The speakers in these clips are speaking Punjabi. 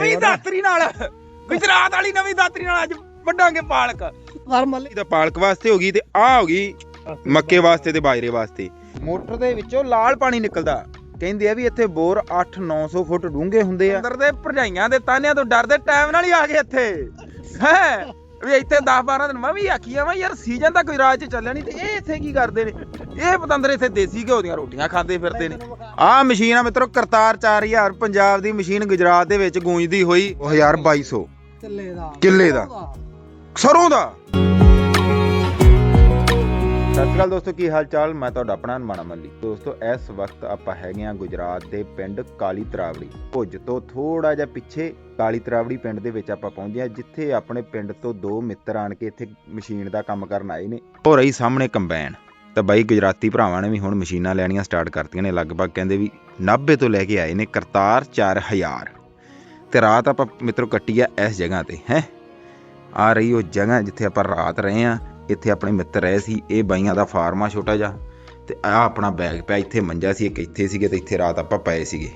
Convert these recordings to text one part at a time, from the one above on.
ਨਵੀਂ ਦਾਤਰੀ ਨਾਲ ਗੁਜਰਾਤ ਵਾਲੀ ਨਵੀਂ ਦਾਤਰੀ ਨਾਲ ਅੱਜ ਵੱਡਾਂਗੇ ਪਾਲਕ। ਨਾਰਮਲ। ਇਹ ਤਾਂ ਪਾਲਕ ਵਾਸਤੇ ਹੋ ਗਈ ਤੇ ਆ ਹੋ ਗਈ ਮੱਕੇ ਵਾਸਤੇ ਤੇ ਬਾਜਰੇ ਵਾਸਤੇ। ਮੋਟਰ ਦੇ ਵਿੱਚੋਂ ਲਾਲ ਪਾਣੀ ਨਿਕਲਦਾ। ਕਹਿੰਦੇ ਆ ਵੀ ਇੱਥੇ ਬੋਰ 8-900 ਫੁੱਟ ਡੂੰਘੇ ਹੁੰਦੇ ਆ। ਅੰਦਰ ਦੇ ਭਰਜਾਈਆਂ ਦੇ ਤਾਨਿਆਂ ਤੋਂ ਡਰਦੇ ਟਾਈਮ ਨਾਲ ਹੀ ਆ ਗਏ ਇੱਥੇ। ਹੈ ਵੀ ਇੱਥੇ 10-12 ਦਿਨ ਮੈਂ ਵੀ ਆਖੀ ਆ ਯਾਰ ਸੀਜ਼ਨ ਤਾਂ ਕੋਈ ਰਾਜ ਚ ਚੱਲਿਆ ਨਹੀਂ ਤੇ ਇਹ ਇੱਥੇ ਕੀ ਕਰਦੇ ਨੇ? ਇਹ ਪਤੰਦਰ ਇੱਥੇ ਦੇਸੀ ਘਿਓ ਦੀਆਂ ਰੋਟੀਆਂ ਖਾਂਦੇ ਫਿਰਦੇ ਨੇ। ਆਹ ਮਸ਼ੀਨ ਆ ਮਿੱਤਰੋ ਕਰਤਾਰ 4000 ਪੰਜਾਬ ਦੀ ਮਸ਼ੀਨ ਗੁਜਰਾਤ ਦੇ ਵਿੱਚ ਗੂੰਜਦੀ ਹੋਈ 2200 ਕਿੱਲੇ ਦਾ। ਕਿੱਲੇ ਦਾ। ਸਰੋਂ ਦਾ। ਸਤਿ ਸ਼੍ਰੀ ਅਕਾਲ ਦੋਸਤੋ, ਕੀ ਹਾਲ ਚਾਲ? ਮੈਂ ਤੁਹਾਡਾ ਆਪਣਾ ਮਾਣਾ ਮੱਲੀ ਦੋਸਤੋ, ਇਸ ਵਕਤ ਆਪਾਂ ਹੈਗੇ ਆ ਗੁਜਰਾਤ ਦੇ ਪਿੰਡ ਕਾਲੀ ਤਰਾਵੜੀ। ਭੁੱਜ ਤੋਂ ਥੋੜਾ ਜਿਹਾ ਪਿੱਛੇ ਕਾਲੀ ਤਰਾਵੜੀ ਪਿੰਡ ਦੇ ਵਿੱਚ ਆਪਾਂ ਪਹੁੰਚੇ ਆ ਜਿੱਥੇ ਆਪਣੇ ਪਿੰਡ ਤੋਂ ਦੋ ਮਿੱਤਰ ਆਣ ਕੇ ਇੱਥੇ ਮਸ਼ੀਨ ਦਾ ਕੰਮ ਕਰਨ ਆਏ ਨੇ। ਹੋ ਰਹੀ ਸਾਹਮਣੇ ਕੰਬਾਈਨ। ਤਾਂ ਬਾਈ, ਗੁਜਰਾਤੀ ਭਰਾਵਾਂ ਨੇ ਵੀ ਹੁਣ ਮਸ਼ੀਨਾਂ ਲੈਣੀਆਂ ਸਟਾਰਟ ਕਰਤੀਆਂ ਨੇ, ਲਗਭਗ ਕਹਿੰਦੇ ਵੀ 90 ਤੋਂ ਲੈ ਕੇ ਆਏ ਨੇ ਕਰਤਾਰ 4000 ਤੇ ਰਾਤ ਆਪਾਂ ਮਿੱਤਰੋ ਕੱਟੀ ਆ ਇਸ ਜਗ੍ਹਾ ਤੇ, ਹੈ? ਆ ਰਹੀ ਉਹ ਜਗ੍ਹਾ ਜਿੱਥੇ ਆਪਾਂ ਰਾਤ ਰਹੇ ਆ ਇੱਥੇ ਆਪਣੇ ਮਿੱਤਰ ਰਹੇ ਸੀ, ਇਹ ਬਾਈਆਂ ਦਾ ਫਾਰਮ ਆ ਛੋਟਾ ਜਿਹਾ, ਤੇ ਆ ਆਪਣਾ ਬੈਗ ਪਿਆ, ਇੱਥੇ ਮੰਜਾ ਸੀ, ਇੱਕ ਇੱਥੇ ਸੀਗੇ ਤੇ ਇੱਥੇ ਰਾਤ ਆਪਾਂ ਪਏ ਸੀਗੇ।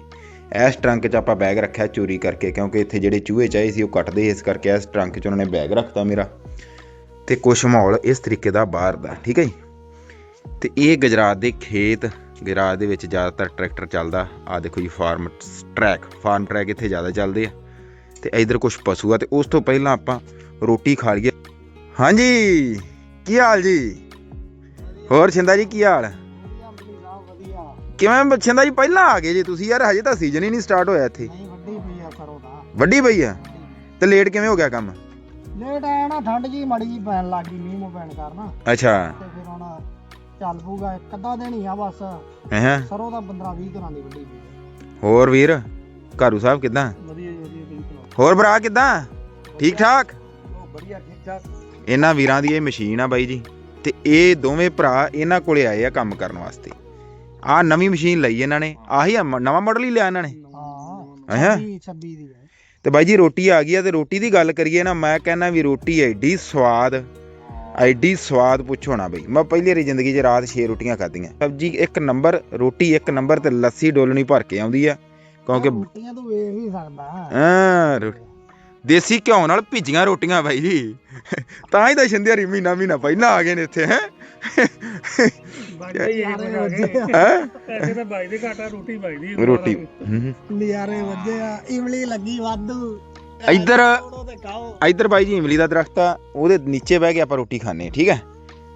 ਇਸ ਟਰੰਕ 'ਚ ਆਪਾਂ ਬੈਗ ਰੱਖਿਆ ਚੋਰੀ ਕਰਕੇ, ਕਿਉਂਕਿ ਇੱਥੇ ਜਿਹੜੇ ਚੂਹੇ ਚਾਹੇ ਸੀ ਉਹ ਕੱਟਦੇ ਇਸ ਕਰਕੇ ਇਸ ਟਰੰਕ 'ਚ ਉਹਨਾਂ ਨੇ ਬੈਗ ਰੱਖਤਾ ਮੇਰਾ। ਤੇ ਕੁਛ ਮਾਹੌਲ ਇਸ ਤਰੀਕੇ ਦਾ ਬਾਹਰ ਦਾ, ਠੀਕ ਹੈ ਜੀ? ਤੇ ਇਹ ਗੁਜਰਾਤ ਦੇ ਖੇਤ, ਗੁਜਰਾਤ ਦੇ ਵਿੱਚ ਜ਼ਿਆਦਾਤਰ ਟਰੈਕਟਰ ਚੱਲਦਾ। ਆ ਦੇਖੋ ਜੀ, ਫਾਰਮ ਟਰੈਕ ਫਾਰਮ ਟਰੈਕ ਇੱਥੇ ਜ਼ਿਆਦਾ ਚੱਲਦੇ ਆ। ਤੇ ਇਧਰ ਕੁਝ ਪਸ਼ੂ ਆ, ਤੇ ਉਸ ਤੋਂ ਪਹਿਲਾਂ ਆਪਾਂ ਰੋਟੀ ਖਾ ਲਈਏ। ਹਾਂਜੀ! ਕੀ ਹਾਲ ਜੀ? ਹੋਰ ਛਿੰਦਾ ਜੀ ਕੀ ਹਾਲ? ਕਿਵੇਂ ਛਿੰਦਾ ਜੀ ਪਹਿਲਾਂ ਆ ਗਏ ਜੀ ਤੁਸੀਂ? ਯਾਰ ਹਜੇ ਤਾਂ ਸੀਜ਼ਨ ਹੀ ਨਹੀਂ ਸਟਾਰਟ ਹੋਇਆ ਇੱਥੇ। ਨਹੀਂ ਵੱਡੀ ਪਈ ਆ ਕਰੋ ਦਾ ਵੱਡੀ ਪਈ ਆ? ਤੇ ਲੇਟ ਕਿਵੇਂ ਹੋ ਗਿਆ ਕੰਮ? ਲੇਟ ਆਇਆ ਨਾ ਠੰਡ ਜੀ ਮੜੀ ਜੀ ਪੈਣ ਲੱਗ ਗਈ ਮੀਂਹ ਮੂੰਹ ਪੈਣ ਕਰਨਾ। ਅੱਛਾ। ਤੇ ਫਿਰ ਹੁਣ ਚੱਲ ਪੂਗਾ ਇੱਕ ਅੱਧਾ ਦਿਨ ਹੀ ਆ ਬਸ। ਹੈ ਸਰੋਂ ਦਾ 15 20 ਘਰਾਂ ਦੀ ਵੱਡੀ ਪਈ ਹੋਰ ਵੀਰ ਘਾਰੂ ਸਾਹਿਬ ਕਿਦਾਂ? ਵਧੀਆ ਜੀ ਵਧੀਆ ਹੋਰ ਭਰਾ ਕਿਦਾਂ? ਠੀਕ ਠਾਕ? ਵਧੀਆ ਇਹਨਾਂ ਵੀਰਾਂ ਦੀ ਇਹ ਮਸ਼ੀਨ ਆ ਬਾਈ ਜੀ ਤੇ ਇਹ ਦੋਵੇਂ ਭਰਾ ਇਹਨਾਂ ਕੋਲੇ ਆਏ ਆ ਕੰਮ ਕਰਨ ਵਾਸਤੇ। ਆ ਨਵੀਂ ਮਸ਼ੀਨ ਲਈ ਇਹਨਾਂ ਨੇ ਆਹੀ ਆ ਮ- ਨਵਾਂ ਮਾਡਲ ਹੀ ਲਿਆ ਇਹਨਾਂ ਨੇ। ਹਾਂ ਅਹਾਂ। 26 26 ਦੀ ਹੈ ਤੇ ਬਾਈ ਜੀ ਰੋਟੀ ਆ ਗਈ ਆ ਤੇ ਰੋਟੀ ਦੀ ਗੱਲ ਕਰੀਏ ਨਾ ਮੈਂ ਕਹਿੰਦਾ ਵੀ ਰੋਟੀ ਐਡੀ ਸਵਾਦ ਐਡੀ ਸਵਾਦ ਪੁੱਛੋ ਨਾ ਬਈ। ਮੈਂ ਪਹਿਲੀ ਵਾਰੀ ਜ਼ਿੰਦਗੀ 'ਚ ਰਾਤ 6 ਰੋਟੀਆਂ ਖਾਧੀਆਂ। ਸਬਜੀ ਇੱਕ ਨੰਬਰ ਰੋਟੀ ਇੱਕ ਨੰਬਰ ਤੇ ਲੱਸੀ ਡੋਲਣੀ ਭਰ ਕੇ ਆਉਂਦੀ ਆ ਕਿਉਂਕਿ ਰੋਟੀਆਂ ਤੋਂ ਵੇਖ ਹੀ ਸਕਦਾ। ਹਾਂ ਰੋ- ਦੇਸੀ ਘਿਓ ਨਾਲ ਭਿੱਜੀਆਂ ਰੋਟੀਆਂ ਬਾਈ ਜੀ। ਤਾਂ ਹੀ ਤਾਂ ਸ਼ਿੰਦਿਆਰੀ ਮਹੀਨਾ ਮਹੀਨਾ ਪਹਿਲਾਂ ਆ ਗਏ ਨੇ ਇੱਥੇ ਹੈ? ਹੈ? ਪੈਸੇ ਤਾਂ ਬਾਈ ਦੇ ਘਾਟਾ ਰੋਟੀ ਬਾਈ ਦੀ ਰੋਟੀ। ਹੂੰ। ਨਜ਼ਾਰੇ ਵੱਜੇ ਆ ਇਮਲੀ ਲੱਗੀ ਵਾਧੂ। ਇੱਧਰ ਇੱਧਰ ਬਾਈ ਜੀ ਇਮਲੀ ਦਾ ਦਰਖਤ ਆ ਉਹਦੇ ਨੀਚੇ ਬਹਿ ਕੇ ਆਪਾਂ ਰੋਟੀ ਖਾਣੇ ਠੀਕ ਹੈ?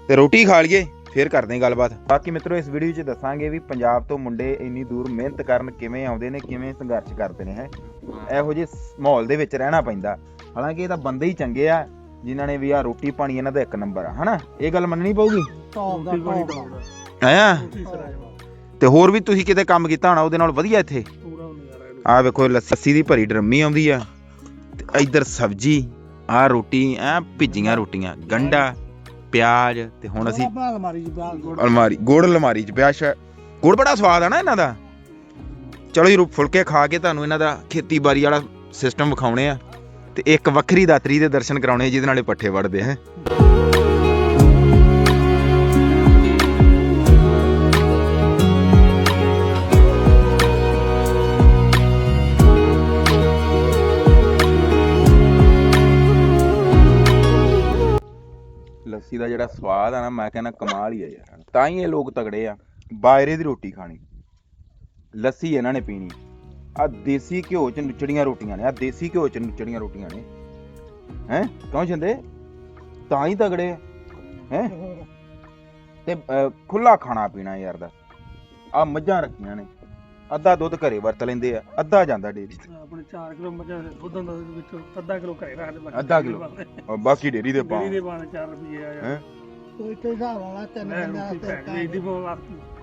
ਤੇ ਰੋਟੀ ਖਾ ਲਈਏ। ਫਿਰ ਕਰਦੇ ਹਾਂ ਗੱਲਬਾਤ। ਬਾਕੀ ਮਿੱਤਰੋ ਇਸ ਵੀਡੀਓ 'ਚ ਦੱਸਾਂਗੇ ਵੀ ਪੰਜਾਬ ਤੋਂ ਮੁੰਡੇ ਇੰਨੀ ਦੂਰ ਮਿਹਨਤ ਕਰਨ ਕਿਵੇਂ ਆਉਂਦੇ ਨੇ ਕਿਵੇਂ ਸੰਘਰਸ਼ ਕਰਦੇ ਨੇ ਹੈ। ਇਹੋ ਜਿਹੇ ਮਾਹੌਲ ਦੇ ਵਿੱਚ ਰਹਿਣਾ ਪੈਂਦਾ। ਹਾਲਾਂਕਿ ਇਹ ਤਾਂ ਬੰਦੇ ਹੀ ਚੰਗੇ ਆ ਜਿਨ੍ਹਾਂ ਨੇ ਵੀ ਆ ਰੋਟੀ ਪਾਣੀ ਇਹਨਾਂ ਦਾ ਇੱਕ ਨੰਬਰ ਆ ਹਨਾ? ਇਹ ਗੱਲ ਮੰਨਣੀ ਪਊਗੀ? ਟੌਪ ਦਾ ਟੌਪ। ਆਇਆ ਤੇ ਹੋਰ ਵੀ ਤੁਸੀਂ ਕਿਤੇ ਕੰਮ ਕੀਤਾ ਹੋਣਾ ਉਹਦੇ ਨਾਲ ਵਧੀਆ ਇੱਥੇ? ਆ ਵੇਖੋ ਲੱਸੀ ਦੀ ਭਰੀ ਡਰਮੀ ਆਉਂਦੀ ਆ ਤੇ ਇੱਧਰ ਸਬਜੀ ਆ ਰੋਟੀ ਐ ਭਿੱਜੀਆਂ ਰੋਟੀਆਂ ਗੰਡਾ ਪਿਆਜ਼ ਤੇ ਹੁਣ ਅਸੀਂ ਆਪਾਂ ਅਲਮਾਰੀ ਚ ਪਿਆ ਗੁੜ। ਅਲਮਾਰੀ ਗੁੜ ਅਲਮਾਰੀ ਚ ਪਿਆ ਸ਼ਾ ਗੁੜ ਬੜਾ ਸਵਾਦ ਆ ਨਾ ਇਹਨਾਂ ਦਾ। ਚਲੋ ਜੀ ਰੁ- ਫੁਲਕੇ ਖਾ ਕੇ ਤੁਹਾਨੂੰ ਇਹਨਾਂ ਦਾ ਖੇਤੀਬਾੜੀ ਵਾਲਾ ਸਿਸਟਮ ਵਿਖਾਉਣੇ ਆ ਤੇ ਇੱਕ ਵੱਖਰੀ ਦਾਤਰੀ ਦੇ ਦਰਸ਼ਨ ਕਰਾਉਣੇ ਜਿਹਦੇ ਨਾਲੇ ਪੱਠੇ ਵੜਦੇ ਹੈ। ਲੱਸੀ ਦਾ ਜਿਹੜਾ ਸਵਾਦ ਆ ਨਾ, ਮੈਂ ਕਹਿੰਦਾ ਕਮਾਲ ਹੀ ਆ ਯਾਰ। ਤਾਂ ਹੀ ਇਹ ਲੋਕ ਤਗੜੇ ਆ ਬਾਇਰੇ ਦੀ ਰੋਟੀ ਖਾਣੀ। ਲੱਸੀ ਇਹਨਾਂ ਨੇ ਪੀਣੀ। ਆ ਦੇਸੀ ਘਿਓ ਚ ਨੁਚੜੀਆਂ ਰੋਟੀਆਂ ਨੇ ਆ ਦੇਸੀ ਘਿਓ ਚ ਨੁਚੜੀਆਂ ਰੋਟੀਆਂ ਨੇ। ਹੈ? ਕਿਉਂ ਜਾਂਦੇ ਤਾਂ ਹੀ ਤਗੜੇ ਆ। ਹੈ? ਤੇ ਖੁੱਲਾ ਖਾਣਾ ਪੀਣਾ ਯਾਰ ਦਾ। ਆ ਮੱਝਾਂ ਰੱਖੀਆਂ ਨੇ। ਅੱਧਾ ਦੁੱਧ ਘਰੇ ਵਰਤ ਲੈਂਦੇ ਆ ਅੱਧਾ ਜਾਂਦਾ ਡੇਰੀ ਤੇ। ਆਪਣੇ 4 ਕਿਲੋ ਮੱਝਾਂ ਦੁੱਧਾਂ ਦਾ ਵਿੱਚ ਅੱਧਾ ਕਿਲੋ ਘਰੇ ਰੱਖਦੇ ਬਾਕੀ ਅੱਧਾ ਕਿਲੋ। ਔਰ ਬਾਕੀ ਡੇਰੀ ਦੇ ਪਾ ਡੇਰੀ ਦੇ ਬਾਣੇ 4 ਰੁਪਏ ਆ ਹੈਂ? ਕੋਈ ਤੇ ਹਿਸਾਬ ਵਾਲਾ ਤਿੰਨ ਮੈਂ ਬੰਦਾ ਰੋਟੀ ਦੀ ਦੀ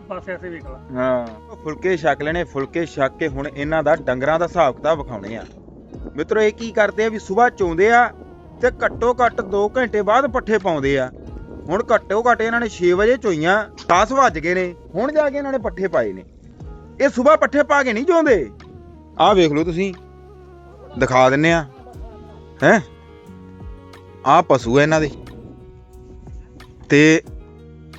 ਪਾਸੇ ਐਸੇ ਵੇਖ ਲਾ। ਹਾਂ। ਫੁਲਕੇ ਛਕ ਲੈਣੇ ਫੁਲਕੇ ਛਕ ਕੇ ਹੁਣ ਇਹਨਾਂ ਦਾ ਡੰਗਰਾਂ ਦਾ ਹਿਸਾਬ ਕਿਤਾਬ ਵਿਖਾਉਣੇ ਆ। ਮਿੱਤਰੋ ਇਹ ਕੀ ਕਰਦੇ ਆ ਵੀ ਸਵੇਰ ਚੋਂਦੇ ਆ ਤੇ ਘੱਟੋ ਘੱਟ 2 ਘੰਟੇ ਬਾਅਦ ਪੱਠੇ ਪਾਉਂਦੇ ਆ। ਹੁਣ ਘੱਟੋ ਘੱਟ ਇਹਨਾਂ ਨੇ 6 ਵਜੇ ਚੋਈਆਂ 10 ਵੱਜ ਗਏ ਨੇ ਹੁਣ ਜਾ ਕੇ ਇਹਨਾਂ ਨੇ ਪੱਠੇ ਪਾਏ ਨੇ। ਇਹ ਸਵੇਰ ਪੱਠੇ ਪਾ ਕੇ ਨਹੀਂ ਚੋਂਦੇ ਆਹ ਵੇਖ ਲਓ ਤੁਸੀਂ। ਦਿਖਾ ਦਿੰਨੇ ਆ। ਹੈ? ਆਹ ਪਸ਼ੂ ਹੈ ਇਹਨਾਂ ਦੇ। ਤੇ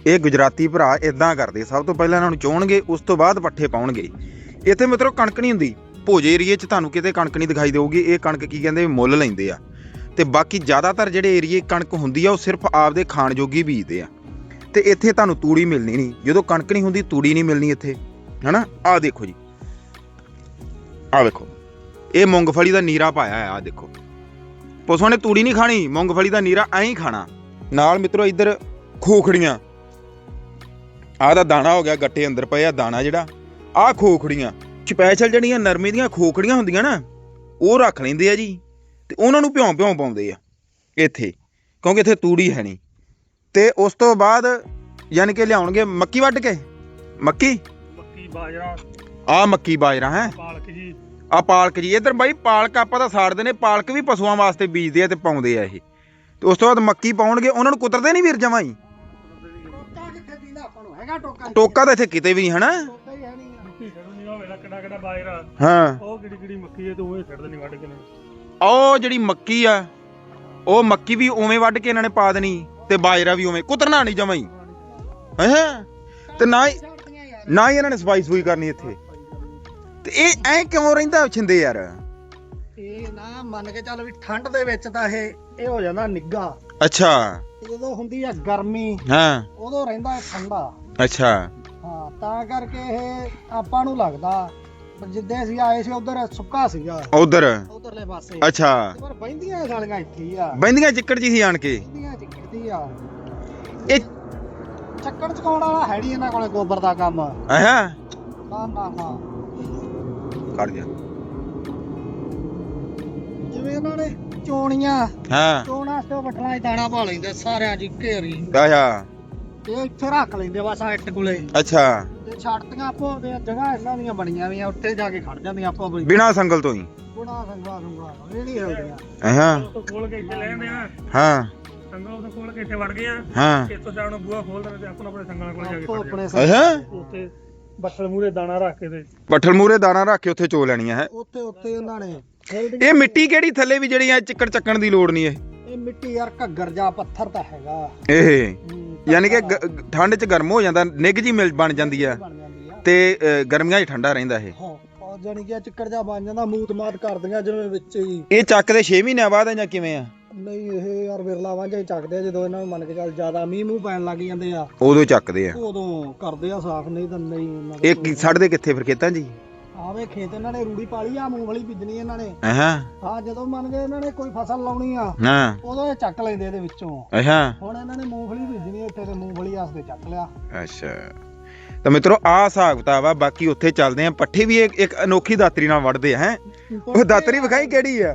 ਇਹ ਗੁਜਰਾਤੀ ਭਰਾ ਇਦਾਂ ਕਰਦੇ। ਸਭ ਤੋਂ ਪਹਿਲਾਂ ਇਹਨਾਂ ਨੂੰ ਚੋਣਗੇ, ਉਸ ਤੋਂ ਬਾਅਦ ਪੱਠੇ ਪਾਉਣਗੇ। ਇੱਥੇ ਮਿੱਤਰੋ ਕਣਕ ਨਹੀਂ ਹੁੰਦੀ। ਭੋਜ ਏਰੀਏ 'ਚ ਤੁਹਾਨੂੰ ਕਿਤੇ ਕਣਕ ਨਹੀਂ ਦਿਖਾਈ ਦੇਊਗੀ। ਇਹ ਕਣਕ ਕੀ ਕਹਿੰਦੇ? ਮੁੱਲ ਲੈਂਦੇ ਆ। ਤੇ ਬਾਕੀ ਜ਼ਿਆਦਾਤਰ ਜਿਹੜੇ ਏਰੀਏ ਕਣਕ ਹੁੰਦੀ ਆ, ਉਹ ਸਿਰਫ ਆਪਦੇ ਖਾਣ ਜੋਗੀ ਬੀਜਦੇ ਆ। ਤੇ ਇੱਥੇ ਤੁਹਾਨੂੰ ਤੂੜੀ ਮਿਲਣੀ ਨਹੀਂ। ਜਦੋਂ ਕਣਕ ਨਹੀਂ ਹੁੰਦੀ, ਤੂੜੀ ਨਹੀਂ ਮਿਲਣੀ ਇੱਥੇ। ਹਨਾ? ਆਹ ਦੇਖੋ ਜੀ। ਆਹ ਵੇਖੋ। ਇਹ ਮੂੰਗਫਲੀ ਦਾ ਨੀਰਾ ਪਾਇਆ ਆ, ਆਹ ਦੇਖੋ। ਪਸ਼ੂਆਂ ਨੇ ਤੂੜੀ ਨਹੀਂ ਖਾਣੀ, ਮੂੰਗਫਲੀ ਦਾ ਨੀਰਾ ਐਂ ਹੀ ਖਾਣਾ। ਨਾਲ ਮਿੱਤਰੋ ਇੱਧਰ ਖੋਖੜੀਆਂ। ਆਹ ਦਾ ਦਾਣਾ ਹੋ ਗਿਆ, ਗੱਟੇ ਅੰਦਰ ਪਏ ਆ, ਦਾਣਾ ਜਿਹੜਾ। ਆਹ ਖੋਖੜੀਆਂ। ਸਪੈਸ਼ਲ ਜਿਹੜੀਆਂ ਨਰਮੇ ਦੀਆਂ ਖੋਖੜੀਆਂ ਹੁੰਦੀਆਂ ਨਾ, ਉਹ ਰੱਖ ਲੈਂਦੇ ਆ ਜੀ। ਤੇ ਉਹਨਾਂ ਨੂੰ ਭਿਉਂ ਭਿਉਂ ਪਾਉਂਦੇ ਆ, ਇੱਥੇ। ਕਿਉਂਕਿ ਇੱਥੇ ਤੂੜੀ ਹੈ ਨਹੀਂ। ਤੇ ਉਸ ਤੋਂ ਬਾਅਦ ਯਾਨੀ ਕਿ ਲਿਆਉਣਗੇ ਮੱਕੀ ਵੱਢ ਕੇ। ਮੱਕੀ? ਮੱਕੀ ਬਾਜਰਾ ਆ ਮੱਕੀ ਬਾਜਰਾ ਹੈ? ਪਾਲਕ ਜੀ। ਆ ਪਾਲਕ ਜੀ ਇੱਧਰ ਬਾਈ ਪਾਲਕ ਆਪਾਂ ਤਾਂ ਸਾੜਦੇ ਨੇ ਪਾਲਕ ਵੀ ਪਸ਼ੂਆਂ ਵਾਸਤੇ ਬੀਜਦੇ ਆ ਤੇ ਪਾਉਂਦੇ ਆ ਇਹ। ਤੇ ਉਸ ਤੋਂ ਬਾਅਦ ਮੱਕੀ ਪਾਉਣਗੇ ਉਹਨਾਂ ਨੂੰ ਕੁਤਰਦੇ ਨਹੀਂ ਵੀਰ ਜਮਾਂ ਹੀ? ਟੋਕਾ ਕਿੱਥੇ ਦੀਦਾ ਆਪਾਂ ਨੂੰ? ਹੈਗਾ ਟੋਕਾ ਟੋਕਾ ਤਾਂ ਇੱਥੇ ਕਿਤੇ ਵੀ ਨਹੀਂ ਹਨਾ? ਟੋਕਾ ਹੀ ਹੈ ਨਹੀਂ ਮਿੱਟੀ ਛੱਡਣੀ ਹੋਵੇ ਨਾ ਕਿੱਡਾ ਕਿੱਡਾ ਬਾਜਰਾ। ਹਾਂ। ਉਹ ਕਿਹੜੀ ਕਿਹੜੀ ਮੱਕੀ ਹੈ ਤੇ ਉਹ ਛੱਡ ਦੇਣੀ ਵੱਢ ਕੇ ਨੇ। ਉਹ ਜਿਹੜੀ ਮੱਕੀ ਆ ਉਹ ਮੱਕੀ ਵੀ ਉਵੇਂ ਵੱਢ ਕੇ ਇਹਨਾਂ ਨੇ ਪਾ ਦੇਣੀ ਤੇ ਬਾਜਰਾ ਵੀ ਉਵੇਂ ਕੁਤਰਨਾ ਨਹੀਂ ਜਮਾਂ ਹੀ। ਹੈ? ਤੇ ਨਾ ਹੀ ਨਾ ਹੀ ਇਹਨਾਂ ਨੇ ਸਫ਼ਾਈ ਸਫੂਈ ਕਰਨੀ ਇੱਥੇ। ਤੇ ਇਹ ਐ ਕਿਉਂ ਰਹਿੰਦਾ ਛਿੰਦੇ ਯਾਰ? ਇਹ ਨਾ ਮੰਨ ਕੇ ਚੱਲ ਵੀ ਠੰਡ ਦੇ ਵਿੱਚ ਤਾਂ ਇਹ ਇਹ ਹੋ ਜਾਂਦਾ ਨਿੱਗਾ ਅੱਛਾ। ਤੇ ਜਦੋਂ ਹੁੰਦੀ ਆ ਗਰਮੀ ਹਾਂ। ਉਦੋਂ ਰਹਿੰਦਾ ਇਹ ਠੰਡਾ। ਅੱਛਾ। ਹਾਂ ਤਾਂ ਕਰਕੇ ਇਹ ਆਪਾਂ ਨੂੰ ਲੱਗਦਾ ਪਰ ਜਿੱਦੇ ਅਸੀਂ ਆਏ ਸੀ ਉਧਰ ਸੁੱਕਾ ਸੀਗਾ। ਉਧਰ? ਉਧਰਲੇ ਪਾਸੇ। ਅੱਛਾ। ਪਰ ਬੈਂਦੀਆਂ ਸਾਲੀਆਂ ਇੱਥੇ ਹੀ ਆ। ਬੈਂਦੀਆਂ ਚਿੱਕੜ ਜੀ ਸੀ ਆਣ ਕੇ। ਬੈਂਦੀਆਂ ਚਿੱਕੜਦੀ ਆ। ਇਹ ਚੱਕੜ ਚਕਾਉਣ ਵਾਲਾ ਹੈ ਨਹੀਂ ਇਹਨਾਂ ਕੋਲੇ ਗੋਬਰ ਦਾ ਕੰਮ। ਆਹਾਂ। ਨਾ ਨਾ ਨਾ। ਕਰ ਗਿਆ ਜਿਵੇਂ ਇਹਨਾਂ ਨੇ ਚੋਣੀਆਂ ਹਾਂ। ਚੋਣ ਬੱਠਲਾਂ 'ਚ ਦਾਣਾ ਪਾ ਲੈਂਦੇ ਸਾਰਿਆਂ ਦੀ ਘੇਰੀ। ਆਇਆ ਤੇ ਇੱਥੇ ਰੱਖ ਲੈਂਦੇ ਬਸ ਆ ਇੱਟ ਕੋਲੇ। ਅੱਛਾ। ਤੇ ਛੱਡਤੀਆਂ ਆਪੋ ਆਪੇ ਜਗ੍ਹਾ ਇਹਨਾਂ ਦੀਆਂ ਬਣੀਆਂ ਵੀਆਂ ਉੱਤੇ ਜਾ ਕੇ ਖੜ ਜਾਂਦੀਆਂ ਆਪੋ ਆਪਣੀ। ਬਿਨਾ ਸੰਗਲ ਤੋਂ ਹੀ। ਗੁਣਾ ਸੰਗਾ ਸੰਗਾ ਇਹ ਨਹੀਂ ਹੁੰਦੀਆਂ ਤੋਂ ਖੋਲ ਕੇ ਇੱਥੇ ਲੈ ਜਾਂਦੇ ਆ। ਹਾਂ। ਸੰਗਲ ਉਹ ਤੋਂ ਖੋਲ ਕੇ ਇੱਥੇ ਵੜ ਗਏ ਆ। ਹਾਂ। ਇੱਥੋਂ ਜਾਣ ਨੂੰ ਬੂਹਾ ਖੋਲ ਦੇਣਾ ਤੇ ਆਪਣਾ ਆਪਣੇ ਸੰਗਲਾਂ ਕੋਲ ਜਾ ਕੇ ਆਪੋ ਖੜ ਆਪਣੇ ਆਹਾਂ ਉੱਤੇ ਬੱਠਲ ਮੂਰੇ ਦਾਣਾ ਰੱਖ ਕੇ ਤੇ ਪੱਠਲ ਮੂਰੇ ਦਾਣਾ ਰੱਖ ਕੇ ਉੱਥੇ ਚੋ ਲੈਣੀਆਂ ਹੈ? ਉੱਤੇ ਉੱਤੇ ਉਹਨਾਂ ਨੇ holding ਇਹ ਮਿੱਟੀ ਕਿਹੜੀ ਥੱਲੇ ਵੀ ਜਿਹੜੀ ਆ ਚਿੱਕੜ ਚੱਕਣ ਦੀ ਲੋੜ ਨਹੀਂ ਇਹ? ਇਹ ਮਿੱਟੀ ਯਾਰ ਘੱਗਰ ਜਾ ਪੱਥਰ ਤਾਂ ਹੈਗਾ। ਇਹ। ਹੂੰ, ਯਾਨੀ ਕਿ ਗ- ਠੰਡ 'ਚ ਗਰਮ ਹੋ ਜਾਂਦਾ ਨਿੱਘ ਜੀ ਮਿਲ ਬਣ ਜਾਂਦੀ ਆ। ਬਣ ਜਾਂਦੀ ਆ। ਤੇ ਅ, ਗਰਮੀਆਂ 'ਚ ਠੰਡਾ ਰਹਿੰਦਾ ਇਹ। ਹਾਂ ਜਾਨੀ ਕਿ ਚਿੱਕੜ ਜਾ ਬਣ ਜਾਂਦਾ ਮੂਤ ਮਾਤ ਕਰਦੀਆਂ ਜਿਵੇਂ ਵਿੱਚ ਹੀ। ਇਹ ਚੱਕਦੇ 6 ਮਹੀਨਿਆਂ ਬਾਅਦ ਆ ਜਾਂ ਕਿਵੇਂ ਆ? ਨਹੀਂ ਇਹ ਯਾਰ ਵਿਰਲਾ ਵਾਂਝਾ ਹੀ ਚੱਕਦੇ ਆ ਜਦੋਂ ਇਹਨਾਂ ਨੂੰ ਮੰਨ ਕੇ ਚੱਲ ਜ਼ਿਆਦਾ ਮੀਂਹ ਮੂੰਹ ਪੈਣ ਲੱਗ ਜਾਂਦੇ ਆ। ਉਦੋਂ ਚੱਕਦੇ ਆ। ਉਦੋਂ ਕਰਦੇ ਆ ਸਾਫ਼ ਨਹੀਂ ਤਾਂ ਨਹੀਂ ਇਹਨਾਂ ਇਹ ਕੀ ਛੱਡਦੇ ਕਿੱਥੇ ਫਿਰ ਖੇਤਾਂ 'ਚ ਹੀ ਆਵੇ ਖੇਤ ਇਹਨਾਂ ਨੇ ਰੂੜੀ ਪਾਲੀ ਆ ਮੂੰਗਫਲੀ ਬੀਜਣੀ ਇਹਨਾਂ ਨੇ। ਹਾਂ ਜਦੋਂ ਮੰਨ ਗਏ ਇਹਨਾਂ ਨੇ ਕੋਈ ਫਸਲ ਲਾਉਣੀ ਆ ਹਾਂ। ਉਦੋਂ ਇਹ ਚੱਕ ਲੈਂਦੇ ਇਹਦੇ ਵਿੱਚੋਂ। ਆਹਾਂ ਹੁਣ ਇਹਨਾਂ ਨੇ ਮੂੰਗਫਲੀ ਬੀਜਣੀ ਇੱਥੇ ਤੇ ਮੂੰਗਫਲੀ ਵਾਸਤੇ ਚੱਕ ਲਿਆ। ਅੱਛਾ। ਤਾਂ ਮਿੱਤਰੋ ਆ ਹਿਸਾਬ ਕਿਤਾਬ ਆ ਬਾਕੀ ਉੱਥੇ ਚੱਲਦੇ ਆ। ਪੱਠੇ ਵੀ ਇੱਕ ਇੱਕ ਅਨੋਖੀ ਦਾਤਰੀ ਨਾਲ ਵੜਦੇ ਆ ਹੈ? ਉਹ ਦਾਤਰੀ ਵਿਖਾਈ ਕਿਹੜੀ ਆ?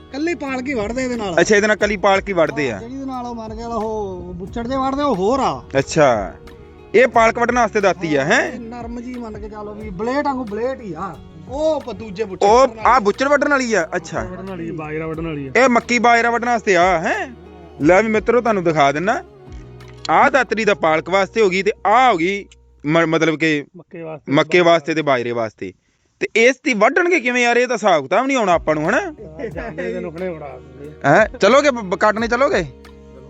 ਕੱਲੀ ਪਾਲ ਕੇ ਵੜਦੇ ਇਹਦੇ ਨਾਲ। ਅੱਛਾ ਇਹਦੇ ਨਾਲ ਕਲੀ ਪਾਲ ਕੇ ਵੜਦੇ ਆ। ਜਿਹੜੀ ਦੇ ਨਾਲ ਉਹ ਮੰਨ ਗਿਆ ਉਹ ਬੁੱਚੜ ਦੇ ਵੜਦੇ ਉਹ ਹੋਰ ਆ। ਅੱਛਾ ਇਹ ਪਾਲਕ ਵੱਢਣ ਵਾਸਤੇ ਦਾਤੀ ਆ ਹੈ? ਇਹ ਨਰਮ ਜੀ ਮੰਨ ਕੇ ਚੱਲੋ ਵੀ ਬਲੇਡ ਵਾਂਗੂ ਬਲੇਡ ਹੀ ਆ। ਉਹ ਪ- ਦੂਜੇ ਬੁੱਚੜ ਉਹ ਆ। ਬੁੱਚੜ ਵੱਢਣ ਵਾਲੀ ਆ ਅੱਛਾ। ਵੱਢਣ ਵਾਲੀ ਹੈ, ਬਾਜਰਾ ਵੱਢਣ ਵਾਲੀ ਹੈ ਇਹ ਮੱਕੀ ਬਾਜਰਾ ਵੱਢਣ ਵਾਸਤੇ ਆ ਹੈ? ਲੈ ਵੀ ਮਿੱਤਰੋ ਤੁਹਾਨੂੰ ਦਿਖਾ ਦਿੰਨਾ। ਆ ਦਾਤਰੀ ਦਾ ਪਾਲਕ ਵਾਸਤੇ ਹੋ ਗਈ ਤੇ ਆ ਹੋ ਗਈ ਮ- ਮਤਲਬ ਕਿ ਮੱਕੇ ਵਾਸਤੇ ਮੱਕੇ ਵਾਸਤੇ ਤੇ ਬਾਜਰੇ ਵਾਸਤੇ। ਤੇ ਇਸ ਦੀ ਵੱਢਣਗੇ ਕਿਵੇਂ ਯਾਰ? ਇਹ ਤਾਂ ਹਿਸਾਬ ਕਿਤਾਬ ਨਹੀਂ ਆਉਣਾ ਆਪਾਂ ਨੂੰ ਹਨਾ? ਜਾਂਦੇ ਤੇ ਨੁਕਣੇ ਉਡਾ ਦਿੰਦੇ ਹੈ ਚਲੋਗੇ ਬ- ਬ- ਕੱਟਣੇ ਚਲੋਗੇ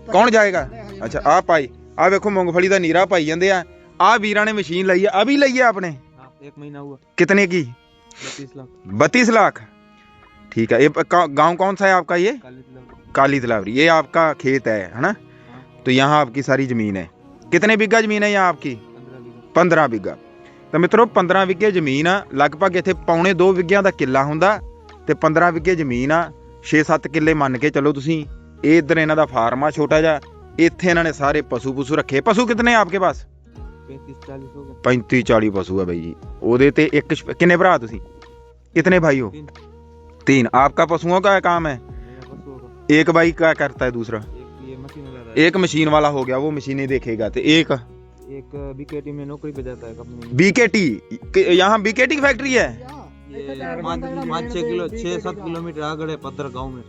ਕੌਣ ਜਾਏਗਾ ਅੱਛਾ ਆ ਪਾਈ ਆ ਵੇਖੋ ਮੂੰਗਫਲੀ ਦਾ ਨੀਰਾ ਪਾਈ ਜਾਂਦੇ ਆ ਆ ਵੀਰਾਂ ਨੇ ਮਸ਼ੀਨ ਲਈ ਆ ਆ ਵੀ ਲਈ ਆ ਆਪਨੇ एक महीना हुआ कितने की बत्तीस लाख बत्तीस लाख ठीक है ये गांव कौन सा है आपका ये काली तिलक काली तलावरी ये आपका खेत है है ना तो यहाँ आपकी सारी जमीन है कितने बीघा जमीन है यहाँ आपकी पंद्रह 15 बीघा बीघा ਤਾਂ ਮਿੱਤਰੋ 15 ਵਿਗੇ ਜ਼ਮੀਨ ਆ ਲਗਭਗ ਇੱਥੇ ਪੌਣੇ 2 ਵਿਗਿਆਂ ਦਾ ਕਿੱਲਾ ਹੁੰਦਾ ਤੇ 15 ਵਿਗੇ ਜ਼ਮੀਨ ਆ 6-7 ਕਿੱਲੇ ਮੰਨ ਕੇ ਚੱਲੋ ਤੁਸੀਂ ਇਹ ਇੱਧਰ ਇਹਨਾਂ ਦਾ ਫਾਰਮ ਆ ਛੋਟਾ ਜਿਹਾ ਇੱਥੇ ਇਹਨਾਂ ਨੇ ਸਾਰੇ ਪਸ਼ੂ ਪਸ਼ੂ ਰੱਖੇ ਪਸ਼ੂ ਕਿਤਨੇ ਆਪਕੇ ਪਾਸ पैंतीस चालीस हो गए 35 40 ਪਸ਼ੂ ਆ ਬਈ ਜੀ ਉਹਦੇ ਤੇ ਇੱਕ ਸ਼ਪ- ਕਿੰਨੇ ਭਰਾ ਤੁਸੀਂ कितने भाई हो तीन तीन आपका पशुओं का काम है मेरा पशु होगा एक भाई क्या करता है दूसरा एक ये मशीन वाला है एक मशीन वाला हो गया वो मशीनें देखेगा तो एक एक बीकेटी में नौकरी पे जाता है कंपनी में बीकेटी यहाँ बीकेटी की फैक्ट्री है ये पाँच पाँच छः किलो छः सात किलोमीटर आगे है पत्थर गांव में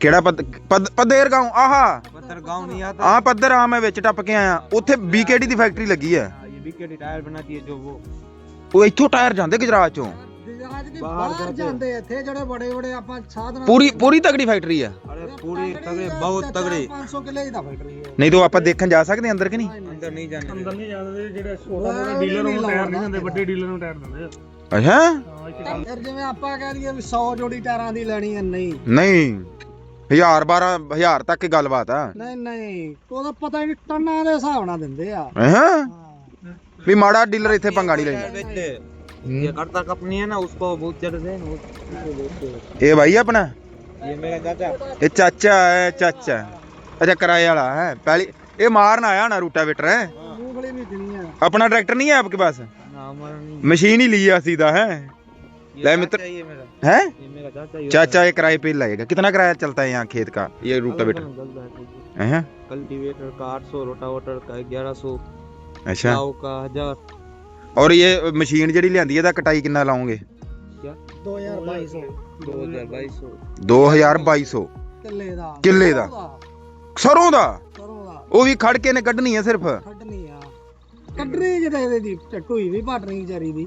ਕਿਹੜਾ ਪੱਦ- ਪੱਦ- ਪੱਧੇਰ ਗਾਉਂ ਆਹਾ पत्थर गांव नहीं आता ਆ ਪੱਧਰ ਆ ਮੈਂ ਵਿੱਚ ਟੱਪ ਕੇ ਆਇਆ ਉੱਥੇ ਬੀਕੇਡੀ ਦੀ ਫੈਕਟਰੀ ਲੱਗੀ ਹੈ ये बीकेटी टायर बनाती है जो वो ਉਹ ਇੱਥੋਂ ਟਾਇਰ ਜਾਂਦੇ ਗੁਜਰਾਤ ਚੋਂ ਗੁਜਰਾਤ ਦੇ ਬਾਹਰ ਬਾਹਰ ਜਾਂਦੇ। ਜਾਂਦੇ ਇੱਥੇ ਜਿਹੜੇ ਬੜੇ ਬੜੇ ਆਪਾਂ ਸਾਧਨ ਪੂਰੀ ਪੂਰੀ ਤਗੜੀ ਫੈਕਟਰੀ ਆ अरे पूरी तगड़े बहुत तगड़े 500 ਕਿੱਲੇ ਦੀ ਤਾਂ ਫੈਕਟਰੀ ਹੈ ਨਹੀਂ ਤਾਂ ਆਪਾਂ ਦੇਖਣ ਜਾ ਸਕਦੇ ਅੰਦਰ ਕਿ ਨਹੀਂ अंदर नहीं जाने ਅੰਦਰ देते। ਨਹੀਂ ਜਾਂਦੇ ਜਿਹੜੇ ਛੋਟਾ ਉਹ ਮੋਟਾ ਵੀ ਡੀਲਰ ਨਹੀਂ ਨੂੰ ਟਾਇਰ ਨਹੀਂ ਲਾਉਂਦਾ ਦਿੰਦੇ ਵੱਡੇ ਡੀਲਰ ਨੂੰ ਟਾਇਰ ਦਿੰਦੇ ਆ ਅੱਛਾ ਹਾਂ ਇੱਥੇ ਗੱਲ ਫਿਰ ਜਿਵੇਂ ਆਪਾਂ ਕਹਿ ਦਈਏ ਵੀ 100 ਜੋੜੀ ਟਾਇਰਾਂ ਦੀ ਲੈਣੀ ਹੈ ਨਹੀਂ ਨਹੀਂ ਹਜ਼ਾਰ 12 ਹਜ਼ਾਰ ਤੱਕ ਹੀ ਗੱਲਬਾਤ ਆ ਨਹੀਂ ਨਹੀਂ ਉਹਦਾ ਪਤਾ ਹੀ ਨਹੀਂ ਟੰਨਾਂ ਦੇ ਹਿਸਾਬ ਨਾਲ ਦਿੰਦੇ ਆ ਹਾਂ ਹਾਂ ਵੀ ਮਾੜਾ ਡੀਲਰ ਇੱਥੇ ਪੰਗਾ ਨਹੀਂ टायर ਲੈਂਦਾ बेचते हैं। ये करता कंपनी है ना उसको बहुत चढ़ है ना उसको बेचते हैं। ਇਹ ਭਾਈ ਆਪਣਾ ये मेरा चाचा ਇਹ ਚਾਚਾ ਹੈ ਚਾਚਾ ਅੱਛਾ ਕਿਰਾਏ ਵਾਲਾ ਹੈ ਪਹਿਲੀ ਇਹ ਮਾਰਨ ਆਇਆ ਨਾ ਰੂਟਾਵੇਟਰ ਹੈ ਮੂੰਗਫਲੀ ਵੀ ਦਿਨੀ ਆ अपना ट्रैक्टर नहीं है आपके पास ना हमारा नहीं मशीन ही लिया सीधा है ये ले चाचा मित्र- ये मेरा है ये मेरा चाचा ये चाचा ये किराए पे लगेगा कितना किराया चलता है यहाँ खेत का ये रूटावेटर हैं? कल्टीवेटर का 800 रोटावेटर का 1100 अच्छा गाँव का हजार और ये मशीन ਜਿਹੜੀ ਲਿਆਂਦੀ ਇਹਦਾ ਕਟਾਈ ਕਿੰਨਾ ਲਾਉਂਗੇ क्या 2200 दो हजार बाईस सौ 2200 ਕਿੱਲੇ ਦਾ ਕਿੱਲੇ ਦਾ। ਸਰੋਂ ਦਾ ਸਰੋਂ ਦਾ ਉਹ ਵੀ ਖੜ ਕੇ ਨੇ ਕੱਢਣੀ ਹੈ ਸਿਰਫ ਕੱਢਣੀ ਆ ਕੱਢਣੀ ਜਿਹਦੇ ਇਹਦੇ ਦੀ ਟੱਟੂਈ ਵੀ ਪਟਣੀ ਵਿਚਾਰੀ ਦੀ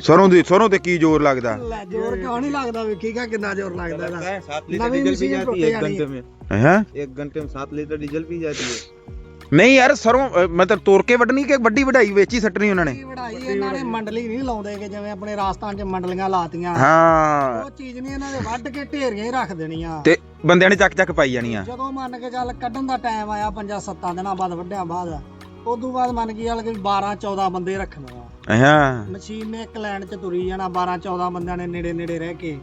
ਸਰੋਂ ਦੀ ਸਰੋਂ ਤੇ ਕੀ ਜ਼ੋਰ ਲੱਗਦਾ ਲੈ ਜ਼ੋਰ ਕਿਉਂ ਨਹੀਂ ਲੱਗਦਾ ਵੇਖੀਗਾ ਕਿੰਨਾ ਜ਼ੋਰ ਲੱਗਦਾ ਇਹਦਾ सात लीटर नवीन डीजल पी मशीन जाती है एक टूटे घंटे में ਹੈ एक घंटे में सात लीटर डीजल पी जाती है ਨਹੀਂ ਯਾਰ ਸਰੋਂ ਅ, ਮਤਲਬ ਤੋੜ ਕੇ ਵੱਢਣੀ ਕਿ ਵੱਡੀ ਵਢਾਈ ਵਿੱਚ ਹੀ ਸੱਟਣੀ ਉਹਨਾਂ ਨੇ ਇਹ ਵਢਾਈ ਇਹਨਾਂ ਨੇ ਮੰਡਲੀ ਨਹੀਂ ਲਾਉਂਦੇ ਕਿ ਜਿਵੇਂ ਆਪਣੇ ਰਾਜਸਥਾਨ 'ਚ ਮੰਡਲੀਆਂ ਲਾਤੀਆਂ ਹਾਂ ਉਹ ਚੀਜ਼ ਨਹੀਂ ਇਹਨਾਂ ਦੇ ਵੱਢ ਕੇ ਢੇਰੀਆਂ ਹੀ ਰੱਖ ਦੇਣੀਆਂ ਤੇ ਬੰਦਿਆਂ ਨੇ ਚੱਕ ਚੱਕ ਪਾਈ ਜਾਣੀਆਂ ਜਦੋਂ ਮੰਨ ਕੇ ਚੱਲ ਕੱਢਣ ਦਾ ਟਾਈਮ ਆਇਆ ਪੰਜਾਂ ਸੱਤਾਂ ਦਿਨਾਂ ਬਾਅਦ ਵੱਢਿਆਂ ਬਾਅਦ ਉਦੋਂ ਬਾਅਦ ਮੰਨ ਕੇ ਚੱਲ ਕਿ 12 14 ਬੰਦੇ ਰੱਖਣੇ ਹਾਂ ਮਸ਼ੀਨ ਨੇ ਇੱਕ ਲਾਈਨ 'ਚ ਤੁਰੀ ਜਾਣਾ 12 14 ਬੰਦਿਆਂ ਨੇ ਨੇੜੇ ਨੇੜੇ ਰਹਿ ਕੇ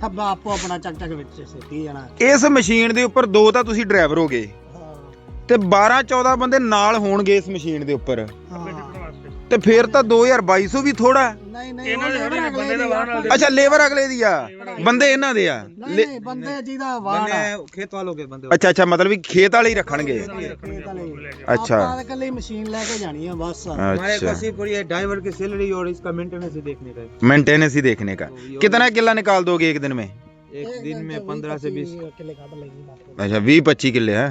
ਥੱਬਾ ਆਪੋ ਆਪਣਾ ਚੱਕ ਚੱਕ ਵਿੱਚ ਸਿੱਟੀ ਜਾਣਾ। ਇਸ ਮਸ਼ੀਨ ਦੇ ਉੱਪਰ ਦੋ ਤਾਂ ਤੁਸੀਂ ਡਰਾਈਵਰ ਹੋਗੇ। ਤੇ 12 14 ਬੰਦੇ ਨਾਲ ਹੋਣਗੇ ਇਸ ਮਸ਼ੀਨ ਦੇ ਉੱਪਰ। ਤੇ ਫਿਰ ਤਾਂ 2200 ਵੀ ਥੋੜਾ ਹੈ। ਨਹੀਂ ਨਹੀਂ ਇਹਨਾਂ ਉਹ ਦੇ labor ਸਾਰੇ ਅਗਲੇ ਬੰਦੇ ਦੀ ਦਾ ਆ, ਵਾਹਨ ਵਾਲੇ ਅੱਛਾ ਲੇਬਰ ਅਗਲੇ ਦੀ ਆ ਬੰਦੇ ਇਹਨਾਂ ਦੇ ਆ ਨਹੀਂ ਲੇ- ਨਹੀਂ ਬੰਦੇ ਜਿਹਦਾ ਵਾਹਨ ਆ बने खेत वालों के बंदे ਅੱਛਾ ਅੱਛਾ ਮਤਲਬ ਵੀ ਖੇਤ ਵਾਲੇ ਹੀ ਰੱਖਣਗੇ ਖੇਤ ਵਾਲੇ। ਅੱਛਾ ਆਪਾਂ ਤਾਂ ਕੱਲੀ ਮਸ਼ੀਨ ਲੈ ਕੇ ਜਾਣੀ ਆ ਬਸ हमारे अच्छा को सिर्फ ये ड्राइवर की सैलरी और इसका मेंटेनेंस ही देखने का है मेंटेनेंस ही देखने का तो ये कितना किला निकाल दोगे एक दिन में एक दिन में पंद्रह से बीस ਕਿੱਲੇ ਕੱਢ ਲੈਣੀ ਬਾਕੀ ਅੱਛਾ 20 25 ਕਿੱਲੇ ਹੈ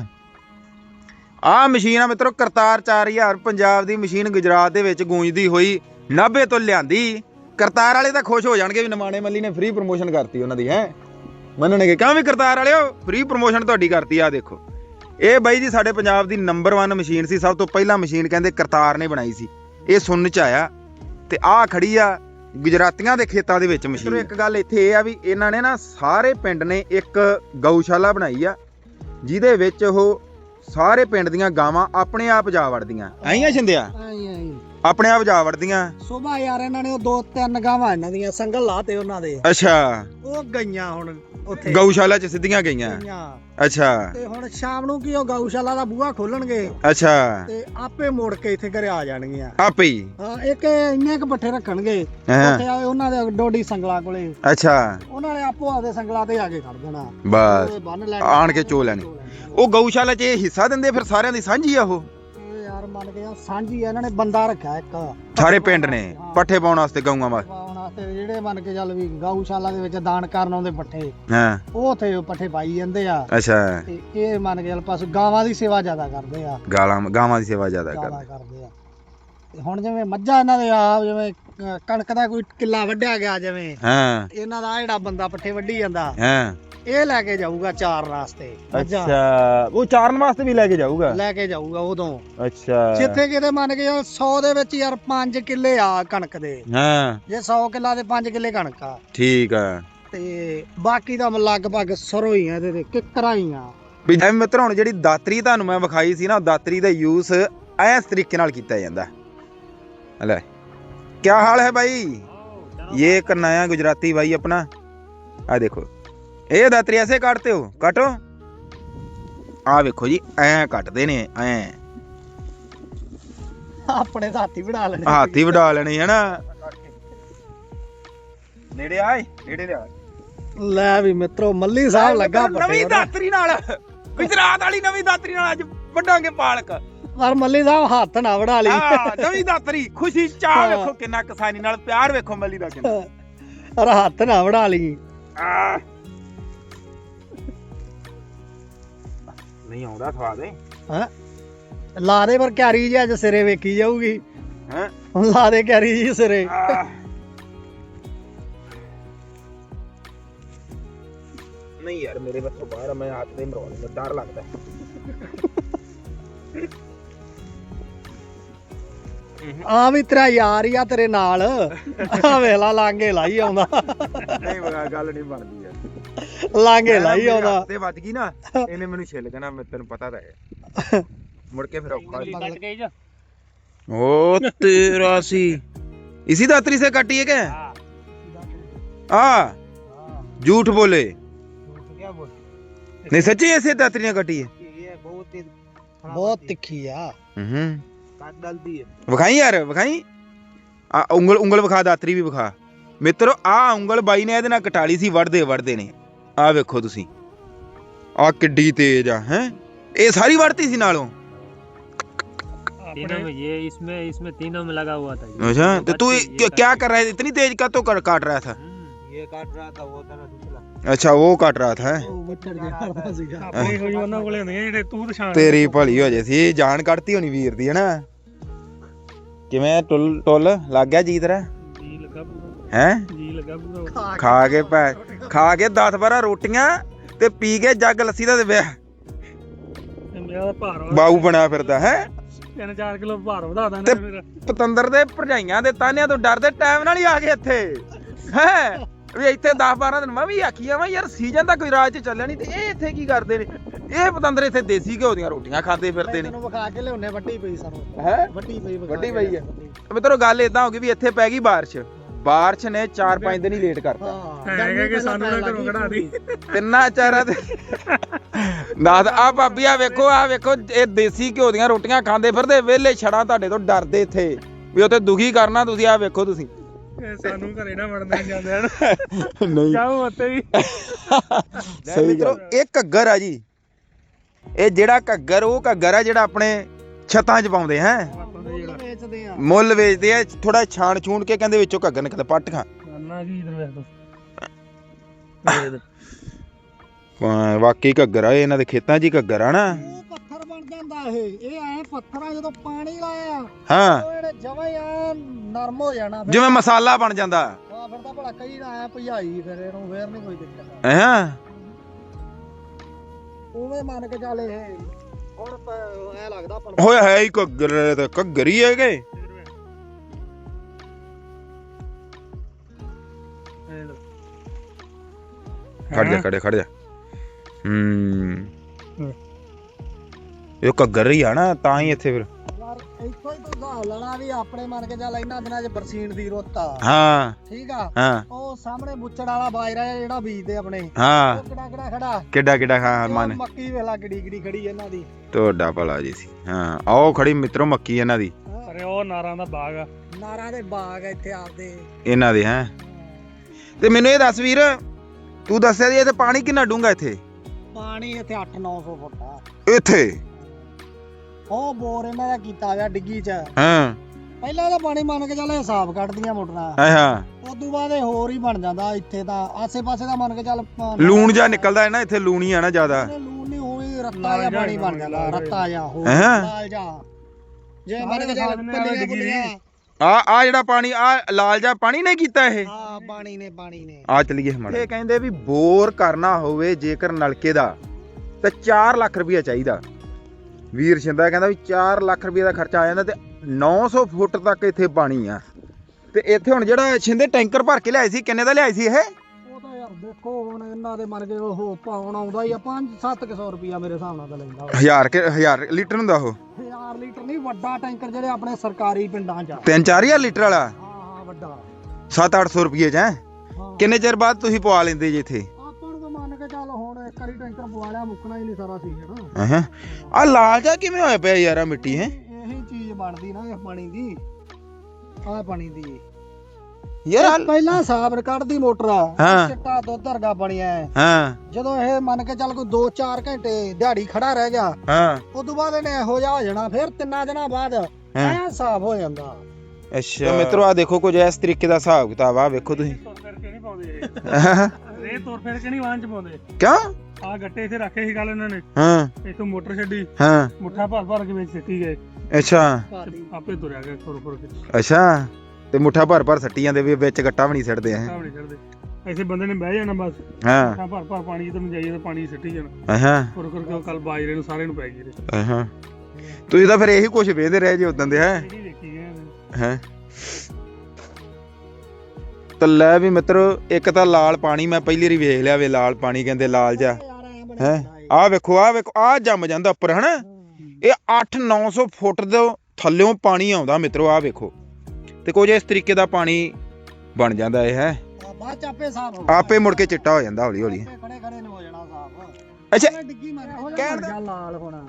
ਆ ਮਸ਼ੀਨ ਆ ਮਿੱਤਰੋ ਕਰਤਾਰ 4000 ਪੰਜਾਬ ਦੀ ਮਸ਼ੀਨ ਗੁਜਰਾਤ ਦੇ ਵਿੱਚ ਗੂੰਜਦੀ ਹੋਈ ਨਾਭੇ ਤੋਂ ਲਿਆਂਦੀ। ਕਰਤਾਰ ਵਾਲੇ ਤਾਂ ਖੁਸ਼ ਹੋ ਜਾਣਗੇ ਵੀ ਨਮਾਣੇ ਮੱਲੀ ਨੇ ਫ੍ਰੀ ਪ੍ਰੋਮੋਸ਼ਨ ਕਰਤੀ ਉਹਨਾਂ ਦੀ ਹੈ? ਮੰਨਣਗੇ ਕਿਉਂ ਵੀ ਕਰਤਾਰ ਵਾਲਿਓ ਫ੍ਰੀ ਪ੍ਰੋਮੋਸ਼ਨ ਤੁਹਾਡੀ ਕਰਤੀ ਆ ਦੇਖੋ। ਇਹ ਬਾਈ ਜੀ ਸਾਡੇ ਪੰਜਾਬ ਦੀ ਨੰਬਰ 1 ਮਸ਼ੀਨ ਸੀ ਸਭ ਤੋਂ ਪਹਿਲਾਂ ਮਸ਼ੀਨ ਕਹਿੰਦੇ ਕਰਤਾਰ ਨੇ ਬਣਾਈ ਸੀ। ਇਹ ਸੁਣਨ ਚ ਆਇਆ ਤੇ ਆਹ ਖੜੀ ਆ ਗੁਜਰਾਤੀਆਂ ਦੇ ਖੇਤਾਂ ਦੇ ਵਿੱਚ ਮਸ਼ੀਨ ਇੱਕ ਗੱਲ ਇੱਥੇ ਇਹ ਆ ਵੀ ਇਹਨਾਂ ਨੇ ਨਾ ਸਾਰੇ ਪਿੰਡ ਨੇ ਇੱਕ ਗਊਸ਼ਾਲਾ ਬਣਾਈ ਆ ਜਿਹਦੇ ਵਿੱਚ ਉਹ ਸਾਰੇ ਪਿੰਡ ਦੀਆਂ ਗਾਵਾਂ ਆਪਣੇ ਆਪ ਜਾ ਵੜਦੀਆਂ। ਐਂ ਛਿੰਦਿਆ ਆਈ ਆਈ ਆਪਣੇ ਆਪ ਜਾ ਵੜਦੀਆਂ। ਸੁਬਾ ਯਾਰ ਇਹਨਾਂ ਨੇ ਉਹ ਦੋ ਤਿੰਨ ਗਾਵਾਂ ਇਹਨਾਂ ਦੀਆਂ ਸੰਗਲ ਲਾਤੇ ਉਹਨਾਂ ਦੇ। ਅੱਛਾ। ਉਹ ਗਈਆਂ ਹੁਣ ਉੱਥੇ। ਗਊਸ਼ਾਲਾ ਚ ਸਿੱਧੀਆਂ ਗਈਆਂ। ਗਈਆਂ। ਅੱਛਾ। ਤੇ ਹੁਣ ਸ਼ਾਮ ਨੂੰ ਕੀ ਉਹ ਗਊਸ਼ਾਲਾ ਦਾ ਬੂਹਾ ਖੋਲਣਗੇ। ਅੱਛਾ। ਤੇ ਆਪੇ ਮੁੜ ਕੇ ਇੱਥੇ ਘਰੇ ਆ ਜਾਣਗੀਆਂ। ਆਪੇ ਹੀ। ਹਾਂ ਇੱਕ ਇੰਨੇ ਕ ਪੱਠੇ ਰੱਖਣਗੇ। ਹਾਂ। ਉੱਥੇ ਆਏ ਉਹਨਾਂ ਦੇ ਡੋਡੀ ਸੰਗਲਾ ਕੋਲੇ। ਅੱਛਾ। ਉਹਨਾਂ ਨੇ ਆਪੋ ਆਪਦੇ ਸੰਗਲਾ ਤੇ ਆ ਕੇ ਖੜ ਜਾਣਾ। ਬਸ। ਉਹ ਬੰਨ ਲੈਣੇ। ਆਣ ਕੇ ਚੋ ਲੈਣੇ। ਉਹ ਗਊਸ਼ਾਲਾ ਚ ਇਹ ਹਿੱਸਾ ਦਿੰਦੇ ਫਿਰ ਸਾਰਿਆਂ ਦੀ ਸਾਂਝੀ ਆ ਉਹ। ਮੰਨ ਕੇ ਆ ਸਾਂਝੀ ਆ, ਇਹਨਾਂ ਨੇ ਬੰਦਾ ਰੱਖਿਆ ਇੱਕ। ਸਾਰੇ ਪਿੰਡ ਨੇ ਪੱਠੇ ਪਾਉਣ ਵਾਸਤੇ ਗਊਆਂ ਵਾਸਤੇ। ਪਾਉਣ ਵਾਸਤੇ ਜਿਹੜੇ ਮੰਨ ਕੇ ਚੱਲ ਵੀ ਗਊਸ਼ਾਲਾ ਦੇ ਵਿੱਚ ਦਾਨ ਕਰਨ ਆਉਂਦੇ ਪੱਠੇ ਹਾਂ। ਉਹ ਉੱਥੇ ਪੱਠੇ ਪਾਈ ਜਾਂਦੇ ਆ। ਅੱਛਾ। ਤੇ ਇਹ ਮੰਨ ਕੇ ਚੱਲ ਪਾਸ ਗਾਵਾਂ ਦੀ ਸੇਵਾ ਜ਼ਿਆਦਾ ਕਰਦੇ ਆ। ਗਾਲਾਂ ਗਾਵਾਂ ਦੀ ਸੇਵਾ ਜ਼ਿਆਦਾ ਜ਼ਿਆਦਾ ਕਰਦੇ। ਕਰਦੇ ਆ। ਤੇ ਹੁਣ ਜਿਵੇਂ ਮੱਝਾਂ ਇਹਨਾਂ ਦੇ ਆ ਜਿਵੇਂ ਅਹ ਕਣਕ ਦਾ ਕੋਈ ਕਿੱਲਾ ਵੱਢਿਆ ਗਿਆ ਜਿਵੇਂ ਹਾਂ। ਇਹਨਾਂ ਦਾ ਆਹ ਜਿਹੜਾ ਬੰਦਾ ਪੱਠੇ ਵੱਢੀ ਜਾਂਦਾ। ਹਾਂ। ਇਹ ਲੈ ਕੇ ਜਾਊਗਾ ਚਾਰਨ ਵਾਸਤੇ ਅੱਛਾ ਉਹ ਚਾਰਨ ਵਾਸਤੇ ਵੀ ਲੈ ਕੇ ਜਾਊਗਾ? ਲੈ ਕੇ ਜਾਊਗਾ ਉਦੋਂ। ਅੱਛਾ। ਜਿੱਥੇ ਕਿਤੇ ਮੰਨ ਕੇ 100 ਦੇ ਵਿੱਚ ਯਾਰ 5 ਕਿੱਲੇ ਆ ਕਣਕ ਦੇ। ਹਾਂ। ਜੇ 100 ਕਿੱਲਾ ਦੇ 5 ਕਿੱਲੇ ਕਣਕ ਆ। ਠੀਕ ਆ। ਤੇ ਬਾਕੀ ਦਾ ਲਗਭਗ ਸਰੋਂ ਹੀ ਆ ਤੇ ਕਿੱਕਰਾਂ ਹੀ ਆ। ਵੀ ਜਿਵੇਂ ਮਿੱਤਰ ਹੁਣ ਜਿਹੜੀ ਦਾਤਰੀ ਤੁਹਾਨੂੰ ਮੈਂ ਵਿਖਾਈ ਸੀ ਨਾ ਦਾਤਰੀ ਦਾ ਯੂਸ ਇਸ ਤਰੀਕੇ ਨਾਲ ਕੀਤਾ ਜਾਂਦਾ। ਲੈ ਕੀ ਹਾਲ ਹੈ ਬਾਈ? ਇਹ ਇੱਕ ਨਇਆ ਗੁਜਰਾਤੀ ਬਾਈ ਆਪਣਾ। ਆ ਦੇਖੋ। ਇਹ ਦਾਤਰੀ ਐਸੇ ਕੱਟਦੇ ਹੋ ਕੱਟੋ। ਆ ਵੇਖੋ ਜੀ ਐ ਕੱਟਦੇ ਨੇ ਐ। ਆਪਣੇ ਹੱਥੀ ਵੜਾ ਲੈਣੇ ਹਾਥੀ ਵਡਾ ਲੈਣੇ ਹੈ ਨਾ ਨੇੜੇ ਆਏ ਨੇੜੇ ਲਿਆ। ਲੈ ਵੀ ਮਿੱਤਰੋ ਮੱਲੀ ਸਾਹਿਬ ਲੱਗਾ ਨਵੀਂ ਦਾਤਰੀ ਨਾਲ ਗੁਜਰਾਤ ਵਾਲੀ ਨਵੀਂ ਦਾਤਰੀ ਨਾਲ ਅੱਜ ਵੱਡਾਂਗੇ ਪਾਲਕ। ਪਰ ਮੱਲੀ ਸਾਹਿਬ ਹੱਥ ਨਾ ਵੜਾ ਲਈ। ਨਵੀਂ ਦਾਤਰੀ ਖੁਸ਼ੀ ਚਾਹ ਵੇਖੋ ਕਿੰਨਾ ਕਿਸਾਨੀ ਨਾਲ ਪਿਆਰ ਵੇਖੋ ਮੱਲੀ ਦਾ ਕਿੰਨਾ। ਪਰ ਹੱਥ ਨਾ ਵੜਾ ਲਈ। ਆ ਨਹੀਂ ਆਉਂਦਾ ਸਵਾਦ ਏ ਲਾ ਦੇ ਪਰ ਕੈਰੀ ਜੀ ਅੱਜ ਸਿਰੇ ਵੇਖੀ ਜਾਊਗੀ। ਹੈ? ਲਾ ਦੇ ਕੈਰੀ ਜੀ ਸਿਰੇ। ਨਹੀਂ ਯਾਰ ਮੇਰੇ ਬੱਸੋਂ ਬਾਹਰ ਮੈਂ ਹੱਥ ਦੇ ਮਰਵਾ ਲੂੰਗਾ ਡਰ ਲੱਗਦਾ। ਆ ਵੀ ਤੇਰਾ ਯਾਰ ਹੀ ਆ ਤੇਰੇ ਨਾਲ। ਆ ਵੇਲਾ ਲਾਂਗੇ ਲਾਈ ਆਉਂਦਾ। ਨਹੀਂ ਬਗਾ ਗੱਲ ਨਹੀਂ ਬਣਦੀ। ਲਾਂਗੇ ਲਾਈ ਆਉਂਦਾ ਤੇ ਵੱਜ ਗਈ ਨਾ ਇਹਨੇ ਮੈਨੂੰ ਛਿੱਲ ਦੇਣਾ ਮੈਂ ਤੈਨੂੰ ਪਤਾ ਤਾਂ ਹੈ ਮੁੜ ਕੇ ਫਿਰ ਔਖਾ ਹੋ कट गई जा ओ तेरा सी इसी दात्री से काटी है क्या आ झूठ बोले क्या बोलते नहीं सच्ची ऐसे दात्री ने काटी है ये बहुत तेज ਬਹੁਤ ਤਿੱਖੀ ਆ हम्म काट डालती है ਵਿਖਾਈ ਯਾਰ ਵਿਖਾਈ ਆ ਉਂਗਲ ਉਂਗਲ ਵਿਖਾ ਦਾਤਰੀ ਵੀ ਵਿਖਾ ਮਿੱਤਰੋ ਆ ਉਂਗਲ ਬਾਈ ਨੇ ਇਹਦੇ ਨਾਲ ਕਟਾਲੀ ਸੀ ਵੜਦੇ ਵੜਦੇ ਨੇ ਆ ਵੇਖੋ ਤੁਸੀਂ ਆ ਕਿੱਡੀ ਤੇਜ਼ ਆ ਹੈ ਇਹ ਸਾਰੀ ਵੜਤੀ ਸੀ ਨਾਲੋਂ तीनों में ये इसमें इसमें तीनों में लगा हुआ था ये। अच्छा तो तू ये ये- क्या क्या कर रहा है इतनी तेज का तो कर, काट रहा था हम्म, ये काट रहा था वो था ना दूसरा अच्छा वो काट रहा था ਉਹ ਬੱਚੜ ਜਿਹਾ ਕਰਦਾ ਸੀਗਾ ਆਪਣੇ ਕੋਈ ਉਹਨਾਂ ਕੋਲੇ ਹੁੰਦੀਆਂ ਜਿਹੜੇ ਤੂੰ ਪਛਾਣ ਤੇਰੀ ਭਲੀ ਹੋ ਜੇ ਸੀ ਜਾਨ ਕੱਢਤੀ ਹੋਣੀ ਵੀਰ ਦੀ ਹਨਾ ਕਿਵੇਂ ਟੁੱਲ ਟੁੱਲ ਲੱਗ ਗਿਆ ਜੀ ਤੇਰਾ ਜੀ ਲੱਗਾ ਪੂਰਾ ਹੈ ਜੀ ਲੱਗਾ ਪੂਰਾ ਖਾ ਕੇ ਭੈ ਖਾ ਕੇ 10 12 ਰੋਟੀਆਂ ਤੇ ਪੀ ਕੇ ਜੱਗ ਲੱਸੀ ਦਾ ਤੇ ਮੇਰਾ ਤਾਂ ਭਾਰ ਵਾ ਬਾਊ ਬਣਿਆ ਫਿਰਦਾ ਹੈ? 3-4 ਕਿਲੋ ਭਾਰ ਵਧਾ ਦਾਂ ਤੇ- ਫਿਰ। ਪਤੰਦਰ ਦੇ ਭਰਜਾਈਆਂ ਦੇ ਤਾਨਿਆਂ ਤੋਂ ਡਰਦੇ ਟਾਈਮ ਨਾਲ ਹੀ ਆ ਗਏ ਇੱਥੇ। ਹੈ? ਵੀ ਇੱਥੇ 10 12 ਦਿਨ ਮੈਂ ਵੀ ਆਖੀ ਆਵਾਂ ਯਾਰ ਸੀਜ਼ਨ ਤਾਂ ਕੋਈ ਰਾਜ ਚ ਚੱਲਿਆ ਨਹੀਂ ਤੇ ਇਹ ਇੱਥੇ ਕੀ ਕਰਦੇ ਨੇ? ਇਹ ਪਤੰਦਰ ਇੱਥੇ ਦੇਸੀ ਘਿਓ ਦੀਆਂ ਰੋਟੀਆਂ ਖਾਂਦੇ ਫਿਰਦੇ ਨੇ। ਤੈਨੂੰ ਵਿਖਾ ਕੇ ਲਿਆਉਣੇ ਵੱਡੀ ਪਈ ਸਾਨੂੰ। ਹੈ? ਵੱਡੀ ਪਈ ਵਿਖਾ ਵੱਡੀ ਕੇ ਪਈ ਹੈ। ਵੱਡੀ। ਮਿੱਤਰੋ ਗੱਲ ਇਦਾਂ ਹੋ ਗਈ ਵੀ ਇੱਥੇ ਪੈ ਗਈ ਬਾਰਿਸ਼। ਬਾਰਿਸ਼ ਨੇ 4-5 ਦਿਨ ਹੀ ਲੇਟ ਕਰਤਾ। ਹਾਂ ਹੈਗਾ ਕਿ ਸਾਨੂੰ ਨਾ ਘਰੋਂ ਕਢਾ ਦੀ। ਤਿੰਨਾਂ ਚਾਰਾਂ ਦੇ ਨਾਦ ਆ ਭਾਬੀ ਆ ਵੇਖੋ ਆ ਵੇਖੋ ਇਹ ਦੇਸੀ ਘਿਓ ਦੀਆਂ ਰੋਟੀਆਂ ਖਾਂਦੇ ਫਿਰਦੇ ਵਿਹਲੇ ਛੜਾਂ ਤੁਹਾਡੇ ਤੋਂ ਡਰਦੇ ਇੱਥੇ। ਵੀ ਉੱਥੇ ਦੁਖੀ ਕਰਨਾ ਤੁਸੀਂ ਆ ਵੇਖੋ ਤੁਸੀਂ। ਸਾਨੂੰ ਘਰੇ ਨਾ ਵੜਨ ਜਾਂਦੇ ਹਨ। ਨਹੀਂ। ਜਾਓ ਉੱਤੇ ਵੀ। ਸਹੀ ਮਿੱਤਰੋ ਇਹ ਘੱਗਰ ਆ ਜੀ। ਇਹ ਜਿਹੜਾ ਘੱਗਰ ਉਹ ਘੱਗਰ ਆ ਜਿਹੜਾ ਆਪਣੇ ਛੱਤਾਂ 'ਚ ਪਾਉਂਦੇ ਹੈ? ਮੁੱਲ ਵੇਚਦੇ ਆ ਥੋੜਾ ਛਾਣ ਛੂਣ ਕੇ ਕਹਿੰਦੇ ਵਿੱਚੋਂ ਘੱਗਰ ਨਿਕਲਦਾ ਪੱਟ ਖਾ। ਨਾ ਕੀ ਇਧਰ ਵੇਖ ਦੋ ਹਾਂ, ਵਾਕਈ ਘੱਗਰ ਆ ਇਹ ਇਹਨਾਂ ਦੇ ਖੇਤਾਂ 'ਚ ਹੀ ਘੱਗਰ ਆ ਨਾ। ਉਹ ਪੱਥਰ ਬਣ ਜਾਂਦਾ ਇਹ ਇਹ ਐ ਪੱਥਰਾਂ ਜਦੋਂ ਪਾਣੀ ਲਾਇਆ ਹਾਂ। ਉਹ ਜਮਾਂ ਹੀ ਐ ਨਰਮ ਹੋ ਜਾਣਾ ਫਿਰ। ਜਿਵੇਂ ਮਸਾਲਾ ਬਣ ਜਾਂਦਾ। ਆ ਫਿਰ ਤਾਂ ਭਲਾ ਕਈ ਨਾ ਐ ਭਜਾਈ ਫਿਰ ਇਹਨੂੰ ਫੇਰ ਨਹੀਂ ਕੋਈ ਦਿੱਕਤ। ਹਾਂ। ਉਵੇਂ ਮੰਨ ਕੇ ਚੱਲ ਇਹ ਹੁਣ ਪ- ਐ ਲੱਗਦਾ ਹੈ ਹੀ ਘੱਗਰ ਇਹ ਤਾਂ ਘੱਗਰ ਹੀ ਹੈਗੇ। ਖੜ ਜਾ ਖੜੇ ਖੜ ਜਾ ਹੂੰ। ਇਹ ਘੱਗਰ ਹੀ ਆ ਨਾ ਤਾਂ ਹੀ ਇੱਥੇ ਫਿਰ ਯਾਰ ਇੱਥੋਂ ਹੀ ਤੂੰ ਹਿਸਾਬ ਲੈਣਾ ਵੀ ਆਪਣੇ ਮੰਨ ਕੇ ਚੱਲ ਇਹਨਾਂ ਦਿਨਾਂ 'ਚ ਬਰਸੀਨ ਦੀ ਰੁੱਤ ਆ ਹਾਂ ਠੀਕ ਆ ਹਾਂ ਉਹ ਸਾਹਮਣੇ ਬੁੱਚੜ ਵਾਲਾ ਬਾਜਰਾ ਹੈ ਜਿਹੜਾ ਬੀਜਦੇ ਆਪਣੇ ਹਾਂ ਕਿਹੜਾ ਕਿਹੜਾ ਖੜਾ ਕਿੱਡਾ ਕਿੱਡਾ ਹਾਂ ਮਨ ਮੱਕੀ ਵੇਲਾ ਕਿੜੀ ਕਿੜੀ ਖੜੀ ਇਹਨਾਂ ਦੀ ਤੁਹਾਡਾ ਭਲਾ ਜੀ ਸੀ ਹਾਂ ਆਓ ਖੜੀ ਮਿੱਤਰੋ ਮੱਕੀ ਇਹਨਾਂ ਦੀ। ਅਰੇ ਉਹ ਨਾਰਾਂ ਦਾ ਬਾਗ ਆ ਨਾਰਾਂ ਦੇ ਬਾਗ ਇੱਥੇ ਆਪਦੇ ਇਹਨਾਂ ਦੇ ਹੈ ਤੇ ਮੈਨੂੰ ਇਹ ਦੱਸ ਵੀਰ ਤੂੰ ਦੱਸਿਆ ਜੀ ਇੱਥੇ ਪਾਣੀ ਕਿੰਨਾ ਡੂੰਗਾ ਇੱਥੇ? ਪਾਣੀ ਇੱਥੇ 8-900 ਫੁੱਟ ਆ। ਇੱਥੇ? ਉਹ ਬੋਰ ਇਹਨਾਂ ਦਾ ਕੀਤਾ ਹੋਇਆ ਡਿੱਗੀ 'ਚ। ਹਾਂ। ਪਹਿਲਾਂ ਤਾਂ ਪਾਣੀ ਮੰਨ ਕੇ ਚੱਲ ਹਿਸਾਬ ਕੱਢਦੀਆਂ ਮੋਟਰਾਂ। ਹਾਂ ਹਾਂ। ਉਸ ਤੋਂ ਬਾਅਦ ਇਹ ਹੋਰ ਹੀ ਬਣ ਜਾਂਦਾ ਇੱਥੇ ਤਾਂ ਆਸੇ-ਪਾਸੇ ਦਾ ਮੰਨ ਕੇ ਚੱਲ ਲੂਣ ਜਾਂ ਨਿਕਲਦਾ ਹੈ ਨਾ ਇੱਥੇ ਲੂਣੀ ਆ ਨਾ ਜ਼ਿਆਦਾ। ਲੂਣ ਨਹੀਂ ਹੋਈ ਰੱਤਾ ਜਾਂ ਪਾਣੀ ਬਣ ਲਾਲ ਜਾਂਦਾ। ਰੱਤਾ ਜਾਂ ਹੋਰ ਹੈਂ? ਲਾਲ ਜਾਂ ਜੇ ਮੰਨ ਕੇ ਚੱਲ ਪੱਲੀਆਂ ਡਿੱਗੀ ਪੁੱਲੀਆਂ ਆ ਆ ਜਿਹੜਾ ਪਾਣੀ ਆ ਲਾਲ ਜਿਹਾ ਪਾਣੀ ਨੇ ਕੀਤਾ ਇਹ? ਹਾਂ। ਪਾਣੀ ਨੇ ਪਾਣੀ ਨੇ। ਆ ਚਲੀਏ ਹਮਾਰੇ। ਇਹ ਕਹਿੰਦੇ ਵੀ ਬੋਰ ਕਰਨਾ ਹੋਵੇ ਜੇਕਰ ਨਲਕੇ ਦਾ ਤੇ 4 ਲੱਖ ਰੁਪਇਆ ਚਾਹੀਦਾ। ਵੀਰ ਸ਼ਿੰਦਾ ਕਹਿੰਦਾ ਵੀ 4 ਲੱਖ ਰੁਪਇਆ ਦਾ ਖਰਚਾ ਆ ਜਾਂਦਾ ਤੇ 900 ਫੁੱਟ ਤੱਕ ਇੱਥੇ ਪਾਣੀ ਆ। ਤੇ ਇੱਥੇ ਹੁਣ ਜਿਹੜਾ ਸ਼ਿੰਦੇ ਟੈਂਕਰ ਭਰ ਕੇ ਲਿਆਏ ਸੀ ਕਿੰਨੇ ਦਾ ਲਿਆਏ ਸੀ ਇਹ? ਉਹ ਤਾਂ ਯਾਰ ਦੇਖੋ ਹੁਣ ਇਹਨਾਂ ਦੇ ਮੰਨ ਕੇ ਉਹ ਪਾਉਣ ਆਉਂਦਾ ਹੀ ਆ 5-700 ਰੁਪਿਆ ਮੇਰੇ ਹਿਸਾਬ ਨਾਲ ਤਾਂ ਲੈਂਦਾ ਵਾ। ਹਜ਼ਾਰ ਕੇ ਹਜ਼ਾਰ ਲੀਟਰ ਹੁੰਦਾ ਉਹ? ਹਜ਼ਾਰ ਲੀਟਰ ਨਹੀਂ ਵੱਡਾ ਟੈਂਕਰ ਜਿਹੜੇ ਆਪਣੇ ਸਰਕਾਰੀ ਪਿੰਡਾਂ 'ਚ ਆ। 3-4000 ਲੀਟਰ ਵਾਲਾ? ਹਾਂ ਹਾਂ ਵੱਡਾ। 7-800 ਰੁਪਏ ਚ ਹੈ? ਕਿੰਨੇ ਚਿਰ ਬਾਅਦ ਤੁਸੀਂ ਪਵਾ ਲੈਂਦੇ ਜੀ ਇੱਥੇ? ਆਪਾਂ ਨੂੰ ਤਾਂ ਮੰਨ ਕੇ ਚੱਲ ਹੁਣ ਇੱਕ ਵਾਰੀ ਟੈਂਕਰ ਪਵਾ ਲਿਆ ਮੁੱਕਣਾ ਹੀ ਨਹੀਂ ਸਾਰਾ ਸੀਜ਼ਨ ਹਾਂ ਆ ਲਾਲ ਜਿਹਾ ਕਿਵੇਂ ਹੋਇਆ ਪਿਆ ਯਾਰ ਆ ਮਿੱਟੀ ਹੈ? ਇਹੀ ਚੀਜ਼ ਬਣਦੀ ਨਾ ਇਹ ਪਾਣੀ ਦੀ। ਆਹ ਪਾਣੀ ਦੀ। ਯਾਰ ਆਹ- ਪਹਿਲਾਂ ਸਾਬਰ ਕੱਢਦੀ ਮੋਟਰ ਆ ਹਾਂ। ਚਿੱਟਾ ਦੁੱਧ ਵਰਗਾ ਬਣਿਆ ਹੈ। ਹਾਂ। ਜਦੋਂ ਇਹ ਮੰਨ ਕੇ ਚੱਲ ਕੋਈ 2-4 ਘੰਟੇ ਦਿਹਾੜੀ ਖੜਾ ਰਹਿ ਗਿਆ ਹਾਂ। ਉਸ ਤੋਂ ਬਾਅਦ ਇਹਨੇ ਇਹੋ ਜਿਹਾ ਹੋ ਜਾਣਾ ਫਿਰ ਤਿੰਨਾਂ ਦਿਨਾਂ ਬਾਅਦ ਐ ਸਾਫ਼ ਹੋ ਜਾਂਦਾ। ਅੱਛਾ। ਮਿੱਤਰੋ ਆ ਦੇਖੋ ਕੁਝ ਇਸ ਤਰੀਕੇ ਦਾ ਹਿਸਾਬ ਕਿਤਾਬ ਆ ਵੇਖੋ ਤੁਸੀਂ। ਤੁਰ ਫਿਰ ਕੇ ਨਹੀਂ ਪਾਉਂਦੇ? ਇਹ ਇਹ ਤੁਰ ਫਿਰ ਕੇ ਨਹੀਂ ਵਾਹਨ ਚ ਪਾਉਂਦੇ? ਕਿਉਂ? ਆ ਗੱਟੇ ਇੱਥੇ ਰੱਖੇ ਸੀ ਕੱਲ ਇਹਨਾਂ ਨੇ। ਹਾਂ। ਇੱਥੋਂ ਮੋਟਰ ਛੱਡੀ। ਹਾਂ। ਮੁੱਠਾ ਭਰ ਭਰ ਕੇ ਵਿੱਚ ਸਿੱਟੀ ਗਏ। ਅੱਛਾ। ਤੇ ਆਪੇ ਤੁਰਿਆ ਗਿਆ ਖੁਰ ਖੁਰ ਕੇ। ਅੱਛਾ। ਤੇ ਮੁੱਠਾ ਭਰ ਭਰ ਸੱਟੀ ਜਾਂਦੇ ਵੀ ਵਿੱਚ ਗੱਟਾ ਵੀ ਨਹੀਂ ਹੈ ਨਹੀਂ ਚੜਦੇ ਐਸੇ ਬੰਦੇ ਨੇ ਬਹਿ ਜਾਣਾ ਬਸ। ਹਾਂ। ਮੁੱਠਾ ਭਰ ਭਰ ਪਾਣੀ ਜਦੋਂ ਜਾਈਏ ਤਾਂ ਪਾਣੀ ਸਿੱਟੀ ਜਾਣਾ। ਅਹਾਂ। ਖੁਰ ਖੁਰ ਕੇ ਕੱਲ ਬਾਜਰੇ ਨੂੰ ਸਾਰੇ ਨੂੰ ਪੈ ਗਈ ਰੇ। ਅਹਾਂ। ਤੁਸੀਂ ਤਾਂ ਫਿਰ ਇਹੀ ਕੁਝ ਵੇਂਦੇ ਰਹੇ ਜੀ ਉਦੋਂ ਦੇ ਹੈ? ਇਹੀ ਦੇਖੀ। ਹੈ। ਤਾਂ ਲੈ ਵੀ ਮਿੱਤਰੋ ਇੱਕ ਤਾਂ ਲਾਲ ਪਾਣੀ ਮੈਂ ਪਹਿਲੀ ਵਾਰੀ ਵੇਖ ਲਿਆ ਵੇ ਲਾਲ ਪਾਣੀ ਕਹਿੰਦੇ ਲਾਲ ਜਾ ਹੈ। ਆਹ ਵੇਖੋ ਆਹ ਵੇਖੋ ਆਹ ਜੰਮ ਜਾਂਦਾ ਉੱਪਰ ਹਨਾ? ਇਹ 8-900 ਫੁੱਟ ਦੇ ਥੱਲਿਓਂ ਪਾਣੀ ਆਉਂਦਾ ਮਿੱਤਰੋ ਆਹ ਵੇਖੋ। ਤੇ ਕੁਝ ਇਸ ਤਰੀਕੇ ਦਾ ਪਾਣੀ ਬਣ ਜਾਂਦਾ ਇਹ ਹੈ। ਆ, ਬਾਅਦ ਚ ਆਪੇ ਸਾਫ਼ ਹੋ ਆਪੇ ਮੁੜ ਕੇ ਚਿੱਟਾ ਹੋ ਜਾਂਦਾ ਹੌਲੀ ਹੌਲੀ ਖੜੇ ਖੜੇ ਨੂੰ ਹੋ ਜਾਣਾ ਸਾਫ਼ ਅੱਛਾ। ਡਿੱਗੀ ਮਾਰਿਆ ਹੋ ਕਹਿਣ ਦਾ- ਜਾਣਾ ਲਾਲ ਹੋਣਾ।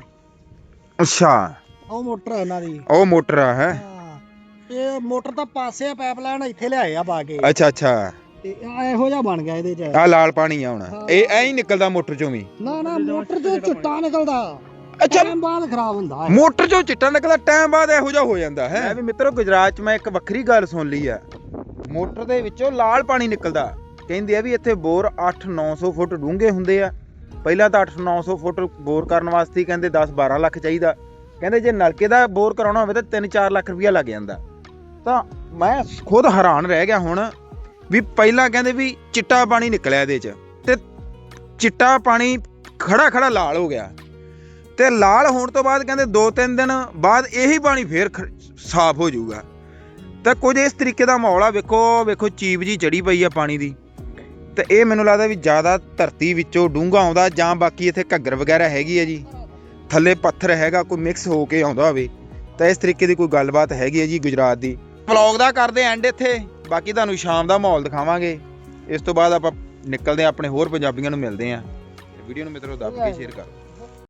ਅੱਛਾ। ਉਹ ਮੋਟਰ ਆ ਇਹਨਾਂ ਦੀ। ਉਹ ਮੋਟਰ ਆ ਹੈ ਹਾਂ। ਇਹ ਮੋਟਰ ਤਾਂ ਪਾਸੇ ਆ ਪਾਈਪਲਾਈਨ ਇੱਥੇ ਲਿਆਏ ਆ ਪਾ ਕੇ। ਅੱਛਾ ਅੱਛਾ। ਤੇ ਇਹੋ ਜਿਹਾ ਬਣ ਗਿਆ ਇਹਦੇ ਚ। ਆ ਲਾਲ ਪਾਣੀ ਆ ਹੁਣ। ਇਹ ਐਂ ਹੀ ਨਿਕਲਦਾ ਮੋਟਰ ਚੋਂ ਵੀ। ਨਾ ਨਾ ਮੋਟਰ ਤੇ ਚਿੱਟਾ ਨਿਕਲਦਾ। ਅੱਛਾ। ਟਾਈਮ ਬਾਅਦ ਖਰਾਬ ਹੁੰਦਾ ਹੈ ਮੋਟਰ ਚੋਂ ਚਿੱਟਾ ਨਿਕਲਦਾ ਟਾਈਮ ਬਾਅਦ ਇਹੋ ਜਿਹਾ ਹੋ ਜਾਂਦਾ ਹੈ। ਮੈਂ ਵੀ ਮਿੱਤਰੋ ਗੁਜਰਾਤ 'ਚ ਮੈਂ ਇੱਕ ਵੱਖਰੀ ਗੱਲ ਸੁਣ ਲਈ ਆ। ਮੋਟਰ ਦੇ ਵਿੱਚੋਂ ਲਾਲ ਪਾਣੀ ਨਿਕਲਦਾ। ਕਹਿੰਦੇ ਆ ਵੀ ਇੱਥੇ ਬੋਰ 8-900 ਫੁੱਟ ਡੂੰਘੇ ਹੁੰਦੇ ਆ। ਪਹਿਲਾਂ ਤਾਂ 8-900 ਫੁੱਟ ਬੋਰ ਕਰਨ ਵਾਸਤੇ ਹੀ ਕਹਿੰਦੇ 10-12 ਲੱਖ ਚਾਹੀਦਾ। ਕਹਿੰਦੇ ਜੇ ਨਲਕੇ ਦਾ ਬੋਰ ਕਰਾਉਣਾ ਹੋਵੇ ਤਾਂ 3-4 ਲੱਖ ਰੁਪਇਆ ਲੱਗ ਜਾਂਦਾ। ਤਾਂ ਮੈਂ ਖੁਦ ਹੈਰਾਨ ਰਹਿ ਗਿਆ ਹੁਣ ਵੀ ਪਹਿਲਾਂ ਕਹਿੰਦੇ ਵੀ ਚਿੱਟਾ ਪਾਣੀ ਨਿਕਲਿਆ ਇਹਦੇ 'ਚ ਤੇ ਚਿੱਟਾ ਪਾਣੀ ਖੜਾ ਖੜਾ ਲਾਲ ਹੋ ਗਿਆ। ਤੇ ਲਾਲ ਹੋਣ ਤੋਂ ਬਾਅਦ ਕਹਿੰਦੇ 2-3 ਦਿਨ ਬਾਅਦ ਇਹੀ ਪਾਣੀ ਫੇਰ ਖ- ਸਾਫ਼ ਹੋ ਜਾਊਗਾ। ਤਾਂ ਕੁਝ ਇਸ ਤਰੀਕੇ ਦਾ ਮਾਹੌਲ ਆ, ਵੇਖੋ ਵੇਖੋ ਚੀਪ ਜੀ ਚੜੀ ਪਈ ਆ ਪਾਣੀ ਦੀ। ਤੇ ਇਹ ਮੈਨੂੰ ਲੱਗਦਾ ਵੀ ਜ਼ਿਆਦਾ ਧਰਤੀ ਵਿੱਚੋਂ ਡੂੰਘਾ ਆਉਂਦਾ ਜਾਂ ਬਾਕੀ ਇੱਥੇ ਘੱਗਰ ਵਗੈਰਾ ਹੈਗੀ ਹੈ ਜੀ। ਥੱਲੇ ਪੱਥਰ ਹੈਗਾ, ਕੋਈ ਮਿਕਸ ਹੋ ਕੇ ਆਉਂਦਾ ਹੋਵੇ। ਤਾਂ ਇਸ ਤਰੀਕੇ ਦੀ ਕੋਈ ਗੱਲਬਾਤ ਹੈਗੀ ਹੈ ਜੀ ਗੁਜਰਾਤ ਦੀ। ਵਲੌਗ ਦਾ ਕਰਦੇ ਐਂਡ ਇੱਥੇ। ਬਾਕੀ ਤੁਹਾਨੂੰ ਸ਼ਾਮ ਦਾ ਮਾਹੌਲ ਦਿਖਾਵਾਂਗੇ। ਇਸ ਤੋਂ ਬਾਅਦ ਆਪਾਂ ਨਿਕਲਦੇ ਹਾਂ ਆਪਣੇ ਹੋਰ ਪੰਜਾਬੀਆਂ ਨੂੰ ਮਿਲਦੇ ਹਾਂ। ਵੀਡੀਓ ਨੂੰ ਮਿੱਤਰੋ ਦੱਬ ਕੇ ਸ਼ੇਅਰ ਕਰੋ।